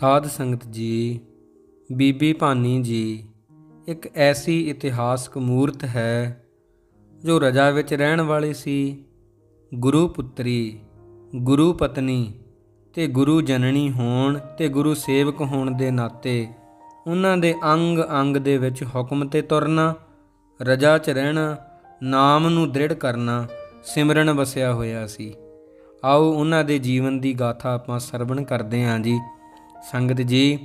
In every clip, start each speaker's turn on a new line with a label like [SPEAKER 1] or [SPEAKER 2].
[SPEAKER 1] ਸਾਧ ਸੰਗਤ ਜੀ, ਬੀਬੀ ਭਾਨੀ ਜੀ, ਇੱਕ ਐਸੀ ਇਤਿਹਾਸਕ ਮੂਰਤ ਹੈ ਜੋ ਰਜਾ ਵਿੱਚ ਰਹਿਣ ਵਾਲੀ ਸੀ। ਗੁਰੂ ਪੁੱਤਰੀ, ਗੁਰੂ ਪਤਨੀ ਤੇ ਗੁਰੂ ਜਨਨੀ ਹੋਣ ਤੇ ਗੁਰੂ ਸੇਵਕ ਹੋਣ ਦੇ ਨਾਤੇ ਉਹਨਾਂ ਦੇ ਅੰਗ ਅੰਗ ਦੇ ਵਿੱਚ ਹੁਕਮ ਤੇ ਤੁਰਨਾ, ਰਜਾ 'ਚ ਰਹਿਣਾ, ਨਾਮ ਨੂੰ ਦ੍ਰਿੜ ਕਰਨਾ, ਸਿਮਰਨ ਵਸਿਆ ਹੋਇਆ ਸੀ। ਆਓ ਉਹਨਾਂ ਦੇ ਜੀਵਨ ਦੀ ਗਾਥਾ ਆਪਾਂ ਸਰਵਣ ਕਰਦੇ ਹਾਂ ਜੀ। ਸੰਗਤ ਜੀ,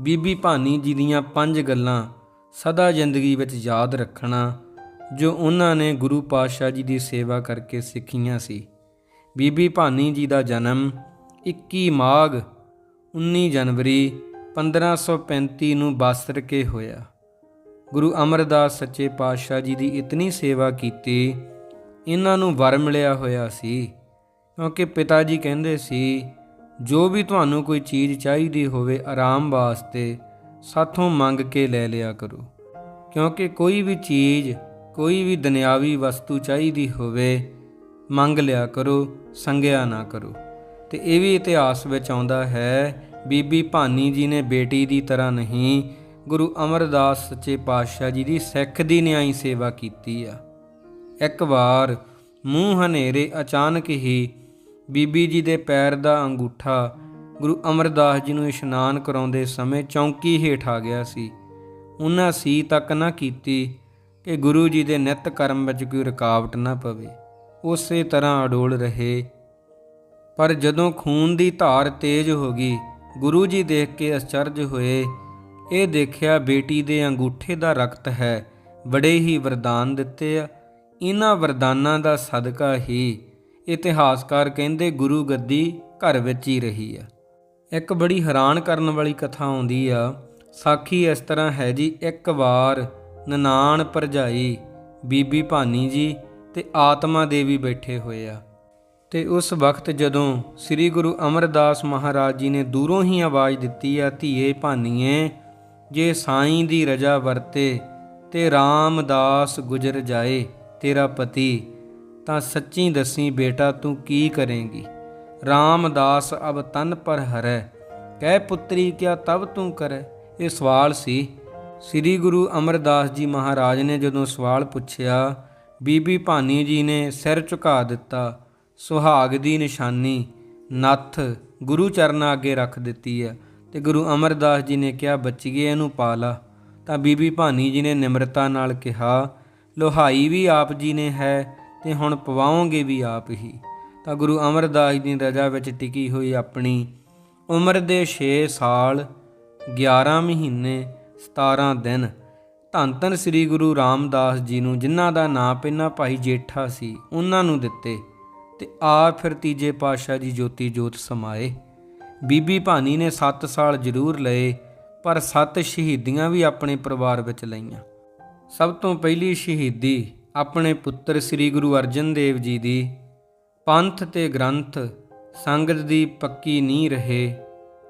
[SPEAKER 1] ਬੀਬੀ ਭਾਨੀ ਜੀ ਦੀਆਂ ਪੰਜ ਗੱਲਾਂ ਸਦਾ ਜ਼ਿੰਦਗੀ ਵਿੱਚ ਯਾਦ ਰੱਖਣਾ, ਜੋ ਉਹਨਾਂ ਨੇ ਗੁਰੂ ਪਾਤਸ਼ਾਹ ਜੀ ਦੀ ਸੇਵਾ ਕਰਕੇ ਸਿੱਖੀਆਂ ਸੀ। ਬੀਬੀ ਭਾਨੀ ਜੀ ਦਾ ਜਨਮ 21 ਮਾਘ 19 ਜਨਵਰੀ 1535 ਨੂੰ ਬਾਸਰ ਕੇ ਹੋਇਆ। ਗੁਰੂ ਅਮਰਦਾਸ ਸੱਚੇ ਪਾਤਸ਼ਾਹ ਜੀ ਦੀ ਇਤਨੀ ਸੇਵਾ ਕੀਤੀ, ਇਹਨਾਂ ਨੂੰ ਵਰ ਮਿਲਿਆ ਹੋਇਆ ਸੀ, ਕਿਉਂਕਿ ਪਿਤਾ ਜੀ ਕਹਿੰਦੇ ਸੀ ਜੋ ਵੀ ਤੁਹਾਨੂੰ ਕੋਈ ਚੀਜ਼ ਚਾਹੀਦੀ ਹੋਵੇ ਆਰਾਮ ਵਾਸਤੇ, ਸਾਥੋਂ ਮੰਗ ਕੇ ਲੈ ਲਿਆ ਕਰੋ। ਕਿਉਂਕਿ ਕੋਈ ਵੀ ਚੀਜ਼, ਕੋਈ ਵੀ ਦੁਨਿਆਵੀ ਵਸਤੂ ਚਾਹੀਦੀ ਹੋਵੇ, ਮੰਗ ਲਿਆ ਕਰੋ, ਸੰਗਿਆ ਨਾ ਕਰੋ। ਤੇ ਇਹ ਵੀ ਇਤਿਹਾਸ ਵਿੱਚ ਆਉਂਦਾ ਹੈ, ਬੀਬੀ ਭਾਨੀ ਜੀ ਨੇ ਬੇਟੀ ਦੀ ਤਰ੍ਹਾਂ ਨਹੀਂ, ਗੁਰੂ ਅਮਰਦਾਸ ਸੱਚੇ ਪਾਤਸ਼ਾਹ ਜੀ ਦੀ ਸਿੱਖ ਦੀ ਨਿਆਈ ਸੇਵਾ ਕੀਤੀ ਆ। ਇੱਕ ਵਾਰ ਮੂੰਹ ਹਨੇਰੇ ਅਚਾਨਕ ਹੀ ਬੀਬੀ ਜੀ ਦੇ ਪੈਰ ਦਾ ਅੰਗੂਠਾ ਗੁਰੂ ਅਮਰਦਾਸ ਜੀ ਨੂੰ ਇਸ਼ਨਾਨ ਕਰਾਉਂਦੇ ਸਮੇਂ ਚੌਂਕੀ ਹੇਠ ਆ ਗਿਆ ਸੀ। ਉਹਨਾਂ ਸੀ ਤੱਕ ਨਾ ਕੀਤੀ ਕਿ ਗੁਰੂ ਜੀ ਦੇ ਨਿਤ ਕਰਮ ਵਿੱਚ ਕੋਈ ਰੁਕਾਵਟ ਨਾ ਪਵੇ। ਉਸੇ ਤਰ੍ਹਾਂ ਅਡੋਲ ਰਹੇ। ਪਰ ਜਦੋਂ ਖੂਨ ਦੀ ਧਾਰ ਤੇਜ਼ ਹੋ ਗਈ, ਗੁਰੂ ਜੀ ਦੇਖ ਕੇ ਅਚਰਜ ਹੋਏ। ਇਹ ਦੇਖਿਆ ਬੇਟੀ ਦੇ ਅੰਗੂਠੇ ਦਾ ਰਕਤ ਹੈ, ਬੜੇ ਹੀ ਵਰਦਾਨ ਦਿੱਤੇ ਆ। ਇਹਨਾਂ ਵਰਦਾਨਾਂ ਦਾ ਸਦਕਾ ਹੀ ਇਤਿਹਾਸਕਾਰ ਕਹਿੰਦੇ ਗੁਰੂ ਗੱਦੀ ਘਰ ਵਿੱਚ ਹੀ ਰਹੀ ਆ। ਇੱਕ ਬੜੀ ਹੈਰਾਨ ਕਰਨ ਵਾਲੀ ਕਥਾ ਆਉਂਦੀ ਆ, ਸਾਖੀ ਇਸ ਤਰ੍ਹਾਂ ਹੈ ਜੀ, ਇੱਕ ਵਾਰ ਨਨਾਣ ਭਰਜਾਈ ਬੀਬੀ ਭਾਨੀ ਜੀ ਤੇ ਆਤਮਾ ਦੇਵੀ ਬੈਠੇ ਹੋਏ ਆ। ਤੇ ਉਸ ਵਕਤ ਜਦੋਂ ਸ੍ਰੀ ਗੁਰੂ ਅਮਰਦਾਸ ਮਹਾਰਾਜ ਜੀ ਨੇ ਦੂਰੋਂ ਹੀ ਆਵਾਜ਼ ਦਿੱਤੀ ਆ, ਧੀਏ ਭਾਨੀਏ, ਜੇ ਸਾਈਂ ਦੀ ਰਜਾ ਵਰਤੇ ਤੇ ਰਾਮਦਾਸ ਗੁਜਰ ਜਾਏ ਤੇਰਾ ਪਤੀ ਤਾਂ ਸੱਚੀ ਦੱਸੀ ਬੇਟਾ ਤੂੰ ਕੀ ਕਰੇਂਗੀ? ਰਾਮਦਾਸ ਅਬ ਤਨ ਪਰ ਹਰੈ, ਕਹਿ ਪੁੱਤਰੀ ਕਿਆ ਤਬ ਤੂੰ ਕਰੈ? ਇਹ ਸਵਾਲ ਸੀ। ਸ੍ਰੀ ਗੁਰੂ ਅਮਰਦਾਸ ਜੀ ਮਹਾਰਾਜ ਨੇ ਜਦੋਂ ਸਵਾਲ ਪੁੱਛਿਆ, ਬੀਬੀ ਭਾਨੀ ਜੀ ਨੇ ਸਿਰ ਝੁਕਾ ਦਿੱਤਾ, ਸੁਹਾਗ ਦੀ ਨਿਸ਼ਾਨੀ, ਨੱਥ ਗੁਰੂ ਚਰਨਾਂ ਅੱਗੇ ਰੱਖ ਦਿੱਤੀ ਹੈ ਤੇ ਗੁਰੂ ਅਮਰਦਾਸ ਜੀ ਨੇ ਕਿਹਾ, ਬੱਚੀਏ, ਇਹਨੂੰ ਪਾ ਲਾ। ਤਾਂ ਬੀਬੀ ਭਾਨੀ ਜੀ ਨੇ ਨਿਮਰਤਾ ਨਾਲ ਕਿਹਾ, ਲੋਹਾਈ ਵੀ ਆਪ ਜੀ ਨੇ ਹੈ ਤੇ ਹੁਣ ਪਵਾਓਗੇ ਵੀ ਆਪ ਹੀ। ਤਾਂ ਗੁਰੂ ਅਮਰਦਾਸ ਦੀ ਰਜਾ ਵਿੱਚ ਟਿਕੀ ਹੋਈ ਆਪਣੀ ਉਮਰ ਦੇ 6 ਸਾਲ 11 ਮਹੀਨੇ 17 ਦਿਨ। ਧੰਨ ਧੰਨ ਸ੍ਰੀ ਗੁਰੂ ਰਾਮਦਾਸ ਜੀ ਨੂੰ ਜਿਨ੍ਹਾਂ ਦਾ ਨਾਂ ਪਹਿਲਾਂ ਭਾਈ ਜੇਠਾ ਸੀ, ਉਹਨਾਂ ਨੂੰ ਦਿੱਤੇ ਤੇ ਆ ਫਿਰ ਤੀਜੇ ਪਾਤਸ਼ਾਹ ਜੀ ਜੋਤੀ ਜੋਤ ਸਮਾਏ। ਬੀਬੀ ਭਾਨੀ ਨੇ 7 ਸਾਲ ਜ਼ਰੂਰ ਲਏ, ਪਰ 7 ਸ਼ਹੀਦੀਆਂ ਵੀ ਆਪਣੇ ਪਰਿਵਾਰ ਵਿੱਚ ਲਈਆਂ। ਸਭ ਤੋਂ ਪਹਿਲੀ ਸ਼ਹੀਦੀ ਆਪਣੇ ਪੁੱਤਰ ਸ੍ਰੀ ਗੁਰੂ ਅਰਜਨ ਦੇਵ ਜੀ ਦੀ ਪੰਥ ਤੇ ਗ੍ਰੰਥ ਸੰਗਤ ਦੀ ਪੱਕੀ ਨੀਂਹ ਰਹੇ,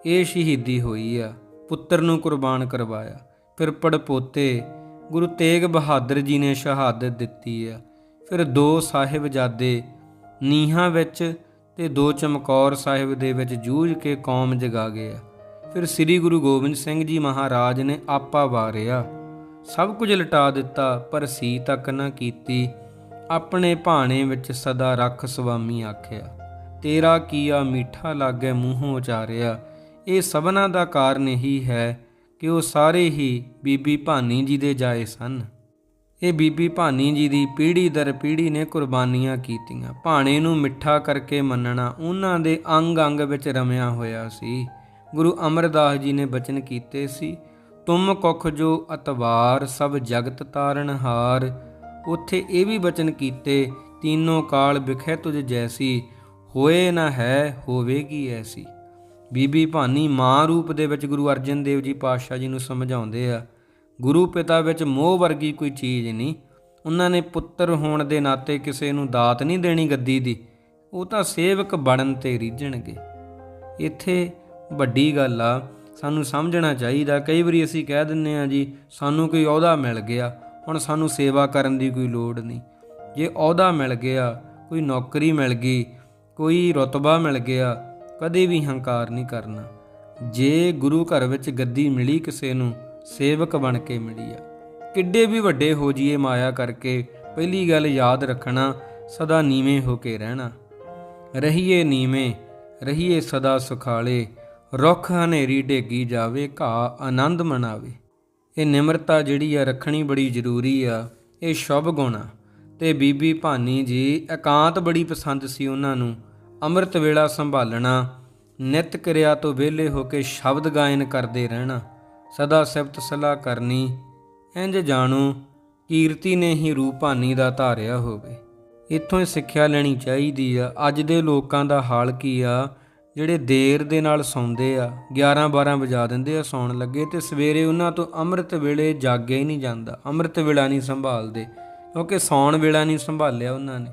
[SPEAKER 1] ਇਹ ਸ਼ਹੀਦੀ ਹੋਈ ਆ। ਪੁੱਤਰ ਨੂੰ ਕੁਰਬਾਨ ਕਰਵਾਇਆ। ਫਿਰ ਪੜਪੋਤੇ ਗੁਰੂ ਤੇਗ ਬਹਾਦਰ ਜੀ ਨੇ ਸ਼ਹਾਦਤ ਦਿੱਤੀ ਆ। ਫਿਰ ਦੋ ਸਾਹਿਬਜ਼ਾਦੇ ਨੀਹਾਂ ਵਿੱਚ ਤੇ ਦੋ ਚਮਕੌਰ ਸਾਹਿਬ ਦੇ ਵਿੱਚ ਜੂਝ ਕੇ ਕੌਮ ਜਗਾ ਗਏ ਆ। ਫਿਰ ਸ੍ਰੀ ਗੁਰੂ ਗੋਬਿੰਦ ਸਿੰਘ ਜੀ ਮਹਾਰਾਜ ਨੇ ਆਪਾ ਵਾਰਿਆ। ਸਭ ਕੁਝ ਲਟਾ ਦਿੱਤਾ, ਪਰ ਸੀ ਤੱਕ ਨਾ ਕੀਤੀ। ਆਪਣੇ ਭਾਣੇ ਵਿੱਚ ਸਦਾ ਰੱਖ ਸੁਆਮੀ ਆਖਿਆ, ਤੇਰਾ ਕੀਆ ਮਿੱਠਾ ਲਾਗੇ ਮੂੰਹੋਂ ਉਚਾਰਿਆ? ਇਹ ਸਭਨਾ ਦਾ ਕਾਰਨ ਇਹੀ ਹੈ ਕਿ ਉਹ ਸਾਰੇ ਹੀ ਬੀਬੀ ਭਾਨੀ ਜੀ ਦੇ ਜਾਏ ਸਨ। ਇਹ ਬੀਬੀ ਭਾਨੀ ਜੀ ਦੀ ਪੀੜ੍ਹੀ ਦਰ ਪੀੜ੍ਹੀ ਨੇ ਕੁਰਬਾਨੀਆਂ ਕੀਤੀਆਂ। ਭਾਣੇ ਨੂੰ ਮਿੱਠਾ ਕਰਕੇ ਮੰਨਣਾ ਉਹਨਾਂ ਦੇ ਅੰਗ ਅੰਗ ਵਿੱਚ ਰਮਿਆ ਹੋਇਆ ਸੀ। ਗੁਰੂ ਅਮਰਦਾਸ ਜੀ ਨੇ ਬਚਨ ਕੀਤੇ ਸੀ ਤੁਮ ਕੁਖ ਜੋ ਅਤਵਾਰ, ਸਭ ਜਗਤ ਤਾਰਨ ਹਾਰ। ਉਥੇ ਇਹ ਵੀ ਬਚਨ ਕੀਤੇ, ਤੀਨੋਂ ਕਾਲ ਵਿਖੇ ਤੁਝ ਜੈਸੀ, ਹੋਏ ਨਾ ਹੈ ਹੋਵੇਗੀ ਐਸੀ। ਬੀਬੀ ਭਾਨੀ ਮਾਂ ਰੂਪ ਦੇ ਵਿੱਚ ਗੁਰੂ ਅਰਜਨ ਦੇਵ ਜੀ ਪਾਤਸ਼ਾਹ ਜੀ ਨੂੰ ਸਮਝਾਉਂਦੇ ਆ, ਗੁਰੂ ਪਿਤਾ ਵਿੱਚ ਮੋਹ ਵਰਗੀ ਕੋਈ ਚੀਜ਼ ਨਹੀਂ। ਉਹਨਾਂ ਨੇ ਪੁੱਤਰ ਹੋਣ ਦੇ ਨਾਤੇ ਕਿਸੇ ਨੂੰ ਦਾਤ ਨਹੀਂ ਦੇਣੀ ਗੱਦੀ ਦੀ। ਉਹ ਤਾਂ ਸੇਵਕ ਬਣਨ ਤੇ ਰੀਝਣਗੇ। ਇੱਥੇ ਵੱਡੀ ਗੱਲ ਆ ਸਾਨੂੰ ਸਮਝਣਾ ਚਾਹੀਦਾ। ਕਈ ਵਾਰੀ ਅਸੀਂ ਕਹਿ ਦਿੰਨੇ ਆ ਜੀ, ਸਾਨੂੰ ਕੋਈ ਅਹੁਦਾ ਮਿਲ ਗਿਆ, ਹੁਣ ਸਾਨੂੰ ਸੇਵਾ ਕਰਨ ਦੀ ਕੋਈ ਲੋੜ ਨਹੀਂ। ਜੇ ਅਹੁਦਾ ਮਿਲ ਗਿਆ, ਕੋਈ ਨੌਕਰੀ ਮਿਲ ਗਈ, ਕੋਈ ਰਤਬਾ ਮਿਲ ਗਿਆ, ਕਦੇ ਵੀ ਹੰਕਾਰ ਨਹੀਂ ਕਰਨਾ। ਜੇ ਗੁਰੂ ਘਰ ਵਿੱਚ ਗੱਦੀ ਮਿਲੀ ਕਿਸੇ ਨੂੰ, ਸੇਵਕ ਬਣ ਕੇ ਮਿਲੀ ਆ। ਕਿੱਡੇ ਵੀ ਵੱਡੇ ਹੋ ਜਾਈਏ ਮਾਇਆ ਕਰਕੇ, ਪਹਿਲੀ ਗੱਲ ਯਾਦ ਰੱਖਣਾ, ਸਦਾ ਨੀਵੇਂ ਹੋ ਕੇ ਰਹਿਣਾ। ਰਹੀਏ ਨੀਵੇਂ, ਰਹੀਏ ਸਦਾ ਸੁਖਾਲੇ ਰੁੱਖ ਹਨੇਰੀ ਢੇਗੀ ਜਾਵੇ ਘਾ ਆਨੰਦ ਮਨਾਵੇ। ਇਹ ਨਿਮਰਤਾ ਜਿਹੜੀ ਆ, ਰੱਖਣੀ ਬੜੀ ਜ਼ਰੂਰੀ ਆ। ਇਹ ਸ਼ੁਭ ਗੁਣ ਆ। ਤੇ ਬੀਬੀ ਭਾਨੀ ਜੀ, ਇਕਾਂਤ ਬੜੀ ਪਸੰਦ ਸੀ ਉਹਨਾਂ ਨੂੰ। ਅੰਮ੍ਰਿਤ ਵੇਲਾ ਸੰਭਾਲਣਾ, ਨਿਤ ਕਿਰਿਆ ਤੋਂ ਵਿਹਲੇ ਹੋ ਕੇ ਸ਼ਬਦ ਗਾਇਨ ਕਰਦੇ ਰਹਿਣਾ, ਸਦਾ ਸਿਫਤ ਸਲਾਹ ਕਰਨੀ ਇੰਜ ਜਾਣੋ, ਕੀਰਤੀ ਨੇ ਹੀ ਰੂਪਾਨੀ ਦਾ ਧਾਰਿਆ ਹੋਵੇ। ਇੱਥੋਂ ਹੀ ਸਿੱਖਿਆ ਲੈਣੀ ਚਾਹੀਦੀ ਆ। ਅੱਜ ਦੇ ਲੋਕਾਂ ਦਾ ਹਾਲ ਕੀ ਆ? ਜਿਹੜੇ ਦੇਰ ਦੇ ਨਾਲ ਸੌਂਦੇ ਆ 11 12 ਵਜਾ ਦਿੰਦੇ ਆ ਸੌਣ ਲੱਗੇ ਤੇ ਸਵੇਰੇ ਉਹਨਾਂ ਤੋਂ ਅੰਮ੍ਰਿਤ ਵੇਲੇ ਜਾਗਿਆ ਹੀ ਨਹੀਂ ਜਾਂਦਾ, ਅੰਮ੍ਰਿਤ ਵੇਲਾ ਨਹੀਂ ਸੰਭਾਲਦੇ, ਕਿਉਂਕਿ ਸੌਣ ਵੇਲਾ ਨਹੀਂ ਸੰਭਾਲਿਆ ਉਹਨਾਂ ਨੇ।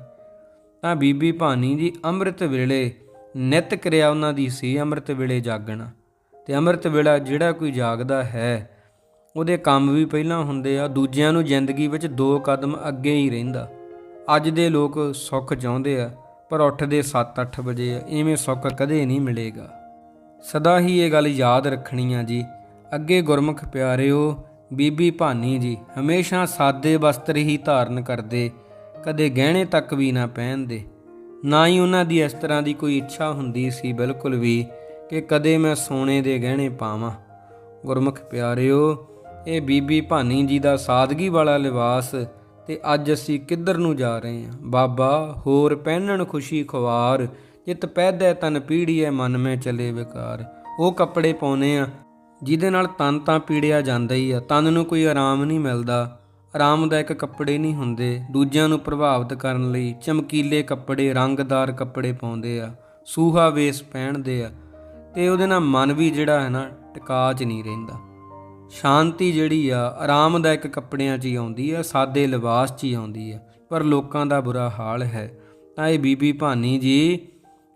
[SPEAKER 1] ਤਾਂ ਬੀਬੀ ਭਾਨੀ ਜੀ ਅੰਮ੍ਰਿਤ ਵੇਲੇ ਨਿਤ ਕਿਰਿਆ ਉਹਨਾਂ ਦੀ ਸੀ ਅੰਮ੍ਰਿਤ ਵੇਲੇ ਜਾਗਣਾ। ਤੇ ਅੰਮ੍ਰਿਤ ਵੇਲਾ ਜਿਹੜਾ ਕੋਈ ਜਾਗਦਾ ਹੈ, ਉਹਦੇ ਕੰਮ ਵੀ ਪਹਿਲਾਂ ਹੁੰਦੇ ਆ, ਦੂਜਿਆਂ ਨੂੰ ਜ਼ਿੰਦਗੀ ਵਿੱਚ ਦੋ ਕਦਮ ਅੱਗੇ ਹੀ ਰਹਿੰਦਾ। ਅੱਜ ਦੇ ਲੋਕ ਸੁੱਖ ਚਾਹੁੰਦੇ ਆ ਪਰ ਉੱਠਦੇ 7-8 ਵਜੇ ਆ ਐਵੇਂ ਸੁੱਖ ਕਦੇ ਨਹੀਂ ਮਿਲੇਗਾ। ਸਦਾ ਹੀ ਇਹ ਗੱਲ ਯਾਦ ਰੱਖਣੀ ਆ ਜੀ। ਅੱਗੇ ਗੁਰਮੁਖ ਪਿਆਰਿਓ, ਬੀਬੀ ਭਾਨੀ ਜੀ, ਹਮੇਸ਼ਾ ਸਾਦੇ ਵਸਤਰ ਹੀ ਧਾਰਨ ਕਰਦੇ, ਕਦੇ ਗਹਿਣੇ ਤੱਕ ਵੀ ਨਾ ਪਹਿਨਦੇ। ਨਾ ਹੀ ਉਹਨਾਂ ਦੀ ਇਸ ਤਰ੍ਹਾਂ ਦੀ ਕੋਈ ਇੱਛਾ ਹੁੰਦੀ ਸੀ ਬਿਲਕੁਲ ਵੀ ਕਿ ਕਦੇ ਮੈਂ ਸੋਨੇ ਦੇ ਗਹਿਣੇ ਪਾਵਾਂ। ਗੁਰਮੁਖ ਪਿਆਰਿਓ, ਇਹ ਬੀਬੀ ਭਾਨੀ ਜੀ ਦਾ ਸਾਦਗੀ ਵਾਲਾ ਲਿਬਾਸ ਤੇ ਅੱਜ ਅਸੀਂ ਕਿੱਧਰ ਨੂੰ ਜਾ ਰਹੇ ਹਾਂ? ਬਾਬਾ, ਹੋਰ ਪਹਿਨਣ ਖੁਸ਼ੀ ਖਵਾਰ ਜਿਤ ਪੈਦੈ ਤਨ ਪੀੜੀਐ ਮਨ ਮੈਂ ਚਲੇ ਵਿਕਾਰ। ਉਹ ਕੱਪੜੇ ਪਾਉਨੇ ਆ, ਜਿਹਦੇ ਨਾਲ ਤਨ ਤਾਂ ਪੀੜਿਆ ਜਾਂਦਾ ਹੀ ਆ, ਤਨ ਨੂੰ ਕੋਈ ਆਰਾਮ ਨਹੀਂ ਮਿਲਦਾ। ਆਰਾਮਦਾਇਕ ਕੱਪੜੇ ਨਹੀਂ ਹੁੰਦੇ, ਦੂਜਿਆਂ ਨੂੰ ਪ੍ਰਭਾਵਿਤ ਕਰਨ ਲਈ ਚਮਕੀਲੇ ਕੱਪੜੇ, ਰੰਗਦਾਰ ਕੱਪੜੇ ਪਾਉਂਦੇ ਆ, ਸੂਹਾ ਵੇਸ ਪਹਿਨਦੇ ਆ, ਤੇ ਉਹਦੇ ਨਾਲ ਮਨ ਵੀ ਜਿਹੜਾ ਹੈ ਨਾ, ਟਿਕਾ 'ਚ ਨਹੀਂ ਰਹਿੰਦਾ। ਸ਼ਾਂਤੀ ਜਿਹੜੀ ਆ ਆਰਾਮਦਾਇਕ ਕੱਪੜਿਆਂ 'ਚ ਹੀ ਆਉਂਦੀ ਆ, ਸਾਦੇ ਲਿਬਾਸ 'ਚ ਹੀ ਆਉਂਦੀ ਆ, ਪਰ ਲੋਕਾਂ ਦਾ ਬੁਰਾ ਹਾਲ ਹੈ। ਤਾਂ ਇਹ ਬੀਬੀ ਭਾਨੀ ਜੀ,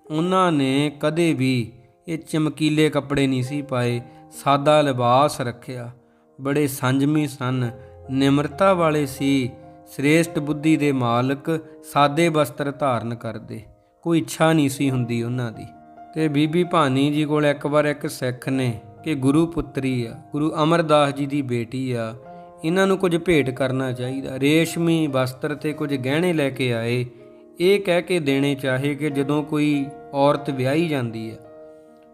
[SPEAKER 1] ਉਹਨਾਂ ਨੇ ਕਦੇ ਵੀ ਇਹ ਚਮਕੀਲੇ ਕੱਪੜੇ ਨਹੀਂ ਸੀ ਪਾਏ, ਸਾਦਾ ਲਿਬਾਸ ਰੱਖਿਆ। ਬੜੇ ਸੰਜਮੀ ਸਨ, ਨਿਮਰਤਾ ਵਾਲੇ ਸੀ, ਸ੍ਰੇਸ਼ਟ ਬੁੱਧੀ ਦੇ ਮਾਲਕ ਸਾਦੇ ਵਸਤਰ ਧਾਰਨ ਕਰਦੇ, ਕੋਈ ਇੱਛਾ ਨਹੀਂ ਸੀ ਹੁੰਦੀ ਉਹਨਾਂ ਦੀ। ਤੇ ਬੀਬੀ ਭਾਨੀ ਜੀ ਕੋਲ ਇੱਕ ਵਾਰ ਇੱਕ ਸਿੱਖ ਨੇ ਕਿ ਗੁਰੂ ਪੁੱਤਰੀ ਆ, ਗੁਰੂ ਅਮਰਦਾਸ ਜੀ ਦੀ ਬੇਟੀ ਆ, ਇਹਨਾਂ ਨੂੰ ਕੁਝ ਭੇਟ ਕਰਨਾ ਚਾਹੀਦਾ। ਰੇਸ਼ਮੀ ਵਸਤਰ ਤੇ ਕੁਝ ਗਹਿਣੇ ਲੈ ਕੇ ਆਏ। ਇਹ ਕਹਿ ਕੇ ਦੇਣੇ ਚਾਹੇ ਕਿ ਜਦੋਂ ਕੋਈ ਔਰਤ ਵਿਆਹੀ ਜਾਂਦੀ ਹੈ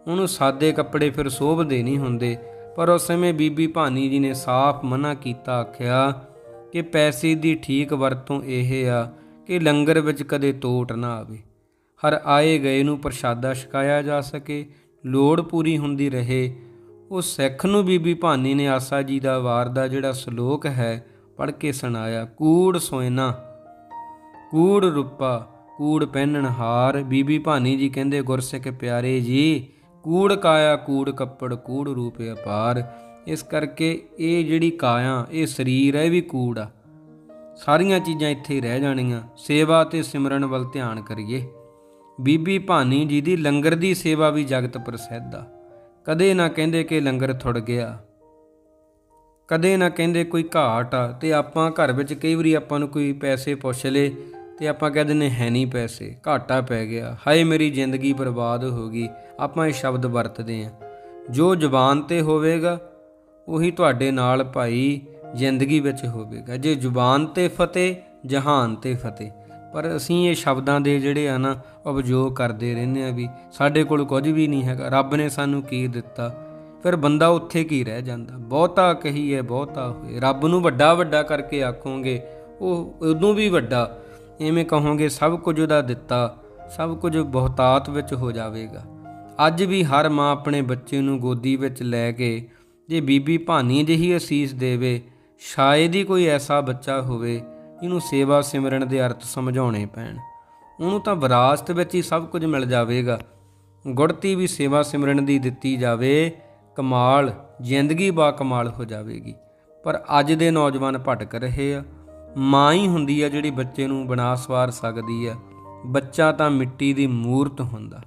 [SPEAKER 1] ਉਹਨੂੰ ਸਾਦੇ ਕੱਪੜੇ ਫਿਰ ਸੋਭਦੇ ਨਹੀਂ ਹੁੰਦੇ, ਪਰ ਉਸ ਸਮੇਂ ਬੀਬੀ ਭਾਨੀ ਜੀ ਨੇ ਸਾਫ਼ ਮਨਾ ਕੀਤਾ, ਆਖਿਆ ਕਿ ਪੈਸੇ ਦੀ ਠੀਕ ਵਰਤੋਂ ਇਹ ਆ ਕਿ ਲੰਗਰ ਵਿੱਚ ਕਦੇ ਤੋਟ ਨਾ ਆਵੇ। ਹਰ ਆਏ ਗਏ ਨੂੰ ਪ੍ਰਸ਼ਾਦਾ ਛਕਾਇਆ ਜਾ ਸਕੇ, ਲੋੜ ਪੂਰੀ ਹੁੰਦੀ ਰਹੇ ਉਹ ਸਿੱਖ ਨੂੰ ਬੀਬੀ ਭਾਨੀ ਨੇ ਆਸਾ ਜੀ ਦਾ ਵਾਰ ਦਾ ਜਿਹੜਾ ਸ਼ਲੋਕ ਹੈ, ਪੜ੍ਹ ਕੇ ਸੁਣਾਇਆ, ਕੂੜ ਸੋਇਨਾ, ਕੂੜ ਰੁੱਪਾ, ਕੂੜ ਪਹਿਨਣ ਹਾਰ। ਬੀਬੀ ਭਾਨੀ ਜੀ ਕਹਿੰਦੇ, ਗੁਰਸਿੱਖ ਪਿਆਰੇ ਜੀ, ਕੂੜ ਕਾਇਆ, ਕੂੜ ਕੱਪੜ, ਕੂੜ ਰੂਪ ਅਪਾਰ। ਇਸ ਕਰਕੇ ਇਹ ਜਿਹੜੀ ਕਾਇਆ, ਇਹ ਸਰੀਰ ਹੈ, ਇਹ ਵੀ ਕੂੜ ਆ। ਸਾਰੀਆਂ ਚੀਜ਼ਾਂ ਇੱਥੇ ਹੀ ਰਹਿ ਜਾਣੀਆਂ। ਸੇਵਾ ਤੇ ਸਿਮਰਨ ਵੱਲ ਧਿਆਨ ਕਰੀਏ। ਬੀਬੀ ਭਾਨੀ ਜੀ ਦੀ ਲੰਗਰ ਦੀ ਸੇਵਾ ਵੀ ਜਗਤ ਪ੍ਰਸਿੱਧ ਆ। ਕਦੇ ਨਾ ਕਹਿੰਦੇ ਕਿ ਲੰਗਰ ਥੁੜ ਗਿਆ। ਕਦੇ ਨਾ ਕਹਿੰਦੇ ਕੋਈ ਘਾਟ ਆ ਤੇ ਆਪਾਂ ਘਰ ਵਿੱਚ ਕਈ ਵਾਰੀ ਆਪਾਂ ਨੂੰ ਕੋਈ ਪੈਸੇ ਪੁੱਛ ਲੇ ਤੇ ਆਪਾਂ ਕਹਿ ਦਿੰਦੇ ਹੈ ਨਹੀਂ ਪੈਸੇ, ਘਾਟਾ ਪੈ ਗਿਆ, ਹਾਏ ਮੇਰੀ ਜ਼ਿੰਦਗੀ ਬਰਬਾਦ ਹੋ ਗਈ, ਆਪਾਂ ਇਹ ਸ਼ਬਦ ਵਰਤਦੇ ਆ ਜੋ ਜ਼ੁਬਾਨ ਤੇ ਹੋਵੇਗਾ, ਉਹੀ ਤੁਹਾਡੇ ਨਾਲ ਭਾਈ ਜ਼ਿੰਦਗੀ ਵਿੱਚ ਹੋਵੇਗਾ। ਜੇ ਜ਼ੁਬਾਨ ਤੇ ਫਤਿਹ, ਜਹਾਨ ਤੇ ਫਤਿਹ। ਪਰ ਅਸੀਂ ਇਹ ਸ਼ਬਦਾਂ ਦੇ ਜਿਹੜੇ ਆ ਨਾ ਉਪਯੋਗ ਕਰਦੇ ਰਹਿੰਦੇ ਆ ਵੀ ਸਾਡੇ ਕੋਲ ਕੁਝ ਵੀ ਨਹੀਂ ਹੈਗਾ। ਰੱਬ ਨੇ ਸਾਨੂੰ ਕੀ ਦਿੱਤਾ? ਫਿਰ ਬੰਦਾ ਉੱਥੇ ਕੀ ਰਹਿ ਜਾਂਦਾ? ਬਹੁਤਾ ਕਹੀਏ, ਬਹੁਤਾ ਹੋਏ। ਰੱਬ ਨੂੰ ਵੱਡਾ ਵੱਡਾ ਕਰਕੇ ਆਖੋਗੇ, ਉਹ ਉਦੋਂ ਵੀ ਵੱਡਾ। ਐਵੇਂ ਕਹੋਗੇ, ਸਭ ਕੁਝ ਉਹਦਾ ਦਿੱਤਾ, ਸਭ ਕੁਝ ਬਹੁਤਾਤ ਵਿੱਚ ਹੋ ਜਾਵੇਗਾ। ਅੱਜ ਵੀ ਹਰ ਮਾਂ ਆਪਣੇ ਬੱਚੇ ਨੂੰ ਗੋਦੀ ਵਿੱਚ ਲੈ ਕੇ ਜੇ ਬੀਬੀ ਭਾਨੀ ਜਿਹੀ ਅਸੀਸ ਦੇਵੇ, ਸ਼ਾਇਦ ਹੀ ਕੋਈ ਐਸਾ ਬੱਚਾ ਹੋਵੇ ਜਿਹਨੂੰ ਸੇਵਾ ਸਿਮਰਨ ਦੇ ਅਰਥ ਸਮਝਾਉਣੇ ਪੈਣ। ਉਹਨੂੰ ਤਾਂ ਵਿਰਾਸਤ ਵਿੱਚ ਹੀ ਸਭ ਕੁਝ ਮਿਲ ਜਾਵੇਗਾ। ਗੁੜਤੀ ਵੀ ਸੇਵਾ ਸਿਮਰਨ ਦੀ ਦਿੱਤੀ ਜਾਵੇ, ਕਮਾਲ, ਜ਼ਿੰਦਗੀ ਬਾ ਕਮਾਲ ਹੋ ਜਾਵੇਗੀ। ਪਰ ਅੱਜ ਦੇ ਨੌਜਵਾਨ ਭਟਕ ਰਹੇ ਆ। ਮਾਂ ਹੀ ਹੁੰਦੀ ਆ ਜਿਹੜੀ ਬੱਚੇ ਨੂੰ ਬਣਾ ਸਵਾਰ ਸਕਦੀ ਆ। ਬੱਚਾ ਤਾਂ ਮਿੱਟੀ ਦੀ ਮੂਰਤ ਹੁੰਦਾ।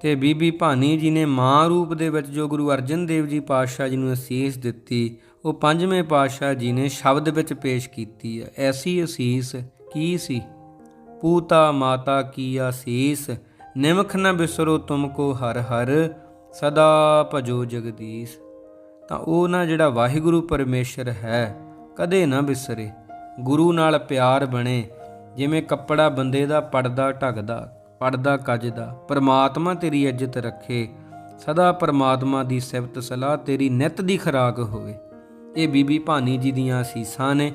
[SPEAKER 1] ਤੇ ਬੀਬੀ ਭਾਨੀ ਜੀ ਨੇ ਮਾਂ ਰੂਪ ਦੇ ਵਿੱਚ ਜੋ ਗੁਰੂ ਅਰਜਨ ਦੇਵ ਜੀ ਪਾਤਸ਼ਾਹ ਜੀ ਨੂੰ ਅਸੀਸ ਦਿੱਤੀ ਉਹ ਪੰਜਵੇਂ ਪਾਤਸ਼ਾਹ ਜੀ ਨੇ ਸ਼ਬਦ ਵਿੱਚ ਪੇਸ਼ ਕੀਤੀ ਹੈ। ਐਸੀ ਅਸੀਸ ਕੀ ਸੀ? ਪੂਤਾ ਮਾਤਾ ਕੀ ਆਸੀਸ? ਨਿਮਖ ਨ ਬਿਸਰੋ ਤੁਮਕੋ ਹਰ ਹਰ, ਸਦਾ ਭਜੋ ਜਗਦੀਸ਼। ਤਾਂ ਉਹ ਨਾ ਜਿਹੜਾ ਵਾਹਿਗੁਰੂ ਪਰਮੇਸ਼ਰ ਹੈ, ਕਦੇ ਨਾ ਵਿਸਰੇ ਗੁਰੂ ਨਾਲ ਪਿਆਰ ਬਣੇ, ਜਿਵੇਂ ਕੱਪੜਾ ਬੰਦੇ ਦਾ ਪਰਦਾ ਢੱਕਦਾ, ਪਰਦਾ ਕੱਜਦਾ। ਪਰਮਾਤਮਾ ਤੇਰੀ ਇੱਜ਼ਤ ਰੱਖੇ, ਸਦਾ ਪਰਮਾਤਮਾ ਦੀ ਸਿਫਤ ਸਲਾਹ ਤੇਰੀ ਨਿਤ ਦੀ ਖਰਾਕ ਹੋਵੇ। ਇਹ ਬੀਬੀ ਭਾਨੀ ਜੀ ਦੀਆਂ ਅਸੀਸਾਂ ਨੇ,